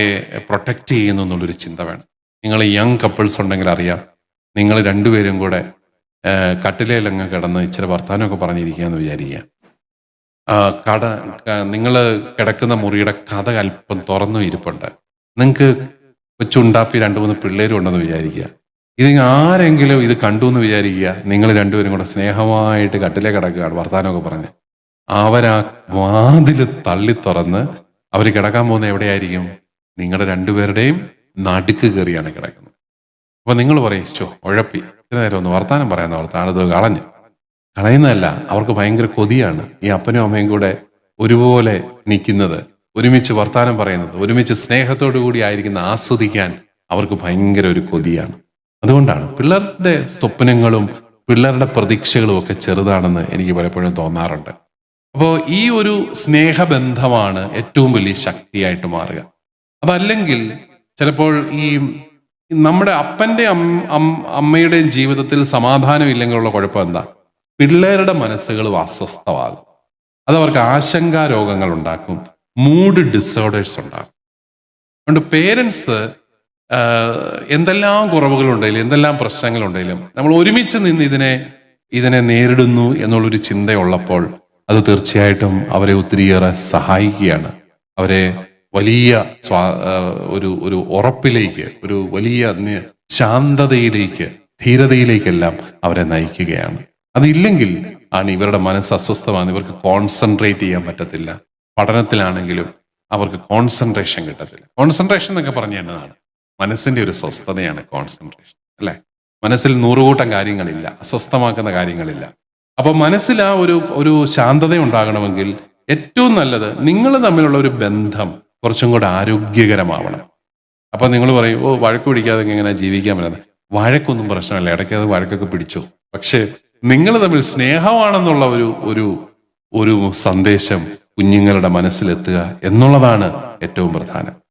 പ്രൊട്ടക്റ്റ് ചെയ്യുന്നു എന്നുള്ളൊരു ചിന്ത വേണം. നിങ്ങൾ യങ് കപ്പിൾസ് ഉണ്ടെങ്കിൽ അറിയാം നിങ്ങൾ രണ്ടുപേരും കൂടെ കട്ടിലയിലങ്ങ് കിടന്ന് ഇച്ചിരി വർത്താനമൊക്കെ പറഞ്ഞിരിക്കുക എന്ന് വിചാരിക്കുക കട നിങ്ങൾ കിടക്കുന്ന മുറിയുടെ കഥ അല്പം തുറന്നു ഇരിപ്പുണ്ട്. നിങ്ങൾക്ക് കൊച്ചുണ്ടാപ്പി രണ്ട് മൂന്ന് പിള്ളേരും ഉണ്ടെന്ന് വിചാരിക്കുക. ഇത് ആരെങ്കിലും ഇത് കണ്ടു എന്ന് വിചാരിക്കുക നിങ്ങൾ രണ്ടുപേരും കൂടെ സ്നേഹമായിട്ട് കട്ടിലേ കിടക്കുകയാണ് വർത്താനമൊക്കെ പറഞ്ഞ്. അവരാ വാതിൽ തള്ളി തുറന്ന് അവർ കിടക്കാൻ പോകുന്ന എവിടെയായിരിക്കും? നിങ്ങളുടെ രണ്ടുപേരുടെയും നടുക്ക് കയറിയാണ് കിടക്കുന്നത്. അപ്പൊ നിങ്ങൾ പറയും ചോ ഉഴപ്പി. ഇത്ര നേരം ഒന്ന് വർത്താനം പറയാന്ന് വർത്താനത് കളഞ്ഞു. കളയുന്നതല്ല അവർക്ക് ഭയങ്കര കൊതിയാണ് ഈ അപ്പനും അമ്മയും കൂടെ ഒരുപോലെ നിൽക്കുന്നത് ഒരുമിച്ച് വർത്താനം പറയുന്നത് ഒരുമിച്ച് സ്നേഹത്തോടു കൂടി ആയിരിക്കുന്ന ആസ്വദിക്കാൻ അവർക്ക് ഭയങ്കര ഒരു കൊതിയാണ്. അതുകൊണ്ടാണ് പിള്ളേരുടെ സ്വപ്നങ്ങളും പിള്ളേരുടെ പ്രതീക്ഷകളും ഒക്കെ ചെറുതാണെന്ന് എനിക്ക് പലപ്പോഴും തോന്നാറുണ്ട്. അപ്പോൾ ഈ ഒരു സ്നേഹബന്ധമാണ് ഏറ്റവും വലിയ ശക്തിയായിട്ട് മാറുക. അതല്ലെങ്കിൽ ചിലപ്പോൾ ഈ നമ്മുടെ അപ്പന്റെ അം- അം- അമ്മയുടെയും ജീവിതത്തിൽ സമാധാനമില്ലെങ്കിലുള്ള കുഴപ്പം എന്താ? പിള്ളേരുടെ മനസ്സുകളും അസ്വസ്ഥമാകും. അത് അവർക്ക് ആശങ്കാ രോഗങ്ങൾ ഉണ്ടാക്കും. മൂഡ് ഡിസോർഡേഴ്സ് ഉണ്ടാക്കും അതുകൊണ്ട് പേരൻസ് എന്തെല്ലാം കുറവുകളുണ്ടെങ്കിലും എന്തെല്ലാം പ്രശ്നങ്ങളുണ്ടെങ്കിലും നമ്മൾ ഒരുമിച്ച് നിന്ന് ഇതിനെ ഇതിനെ നേരിടുന്നു എന്നുള്ളൊരു ചിന്തയുള്ളപ്പോൾ അത് തീർച്ചയായിട്ടും അവരെ ഒത്തിരിയേറെ സഹായിക്കുകയാണ്. അവരെ വലിയ സ്വാ ഒരു ഒരു ഉറപ്പിലേക്ക് ഒരു വലിയ ശാന്തതയിലേക്ക് ധീരതയിലേക്കെല്ലാം അവരെ നയിക്കുകയാണ്. അതില്ലെങ്കിൽ ആണ് ഇവരുടെ മനസ്സ് അസ്വസ്ഥമാണ് ഇവർക്ക് കോൺസെൻട്രേറ്റ് ചെയ്യാൻ പറ്റത്തില്ല. പഠനത്തിലാണെങ്കിലും അവർക്ക് കോൺസെൻട്രേഷൻ കിട്ടത്തില്ല. കോൺസെൻട്രേഷൻ എന്നൊക്കെ പറഞ്ഞു തന്നതാണ് മനസ്സിന്റെ ഒരു സ്വസ്ഥതയാണ് കോൺസെൻട്രേഷൻ അല്ലേ? മനസ്സിൽ നൂറുകൂട്ടം കാര്യങ്ങളില്ല. അസ്വസ്ഥമാക്കുന്ന കാര്യങ്ങളില്ല. അപ്പൊ മനസ്സിൽ ആ ഒരു ഒരു ശാന്തത ഉണ്ടാകണമെങ്കിൽ ഏറ്റവും നല്ലത് നിങ്ങൾ തമ്മിലുള്ള ഒരു ബന്ധം കുറച്ചും കൂടെ ആരോഗ്യകരമാവണം. അപ്പൊ നിങ്ങൾ പറയും ഓ വഴക്ക് പിടിക്കാതെ എങ്ങനെ ജീവിക്കാൻ പറ്റുന്നത് വഴക്കൊന്നും പ്രശ്നമല്ല. ഇടയ്ക്ക് അത് വഴക്കൊക്കെ പിടിച്ചു. പക്ഷെ നിങ്ങൾ തമ്മിൽ സ്നേഹമാണെന്നുള്ള ഒരു ഒരു ഒരു സന്ദേശം കുഞ്ഞുങ്ങളുടെ മനസ്സിലെത്തുക എന്നുള്ളതാണ് ഏറ്റവും പ്രധാനം.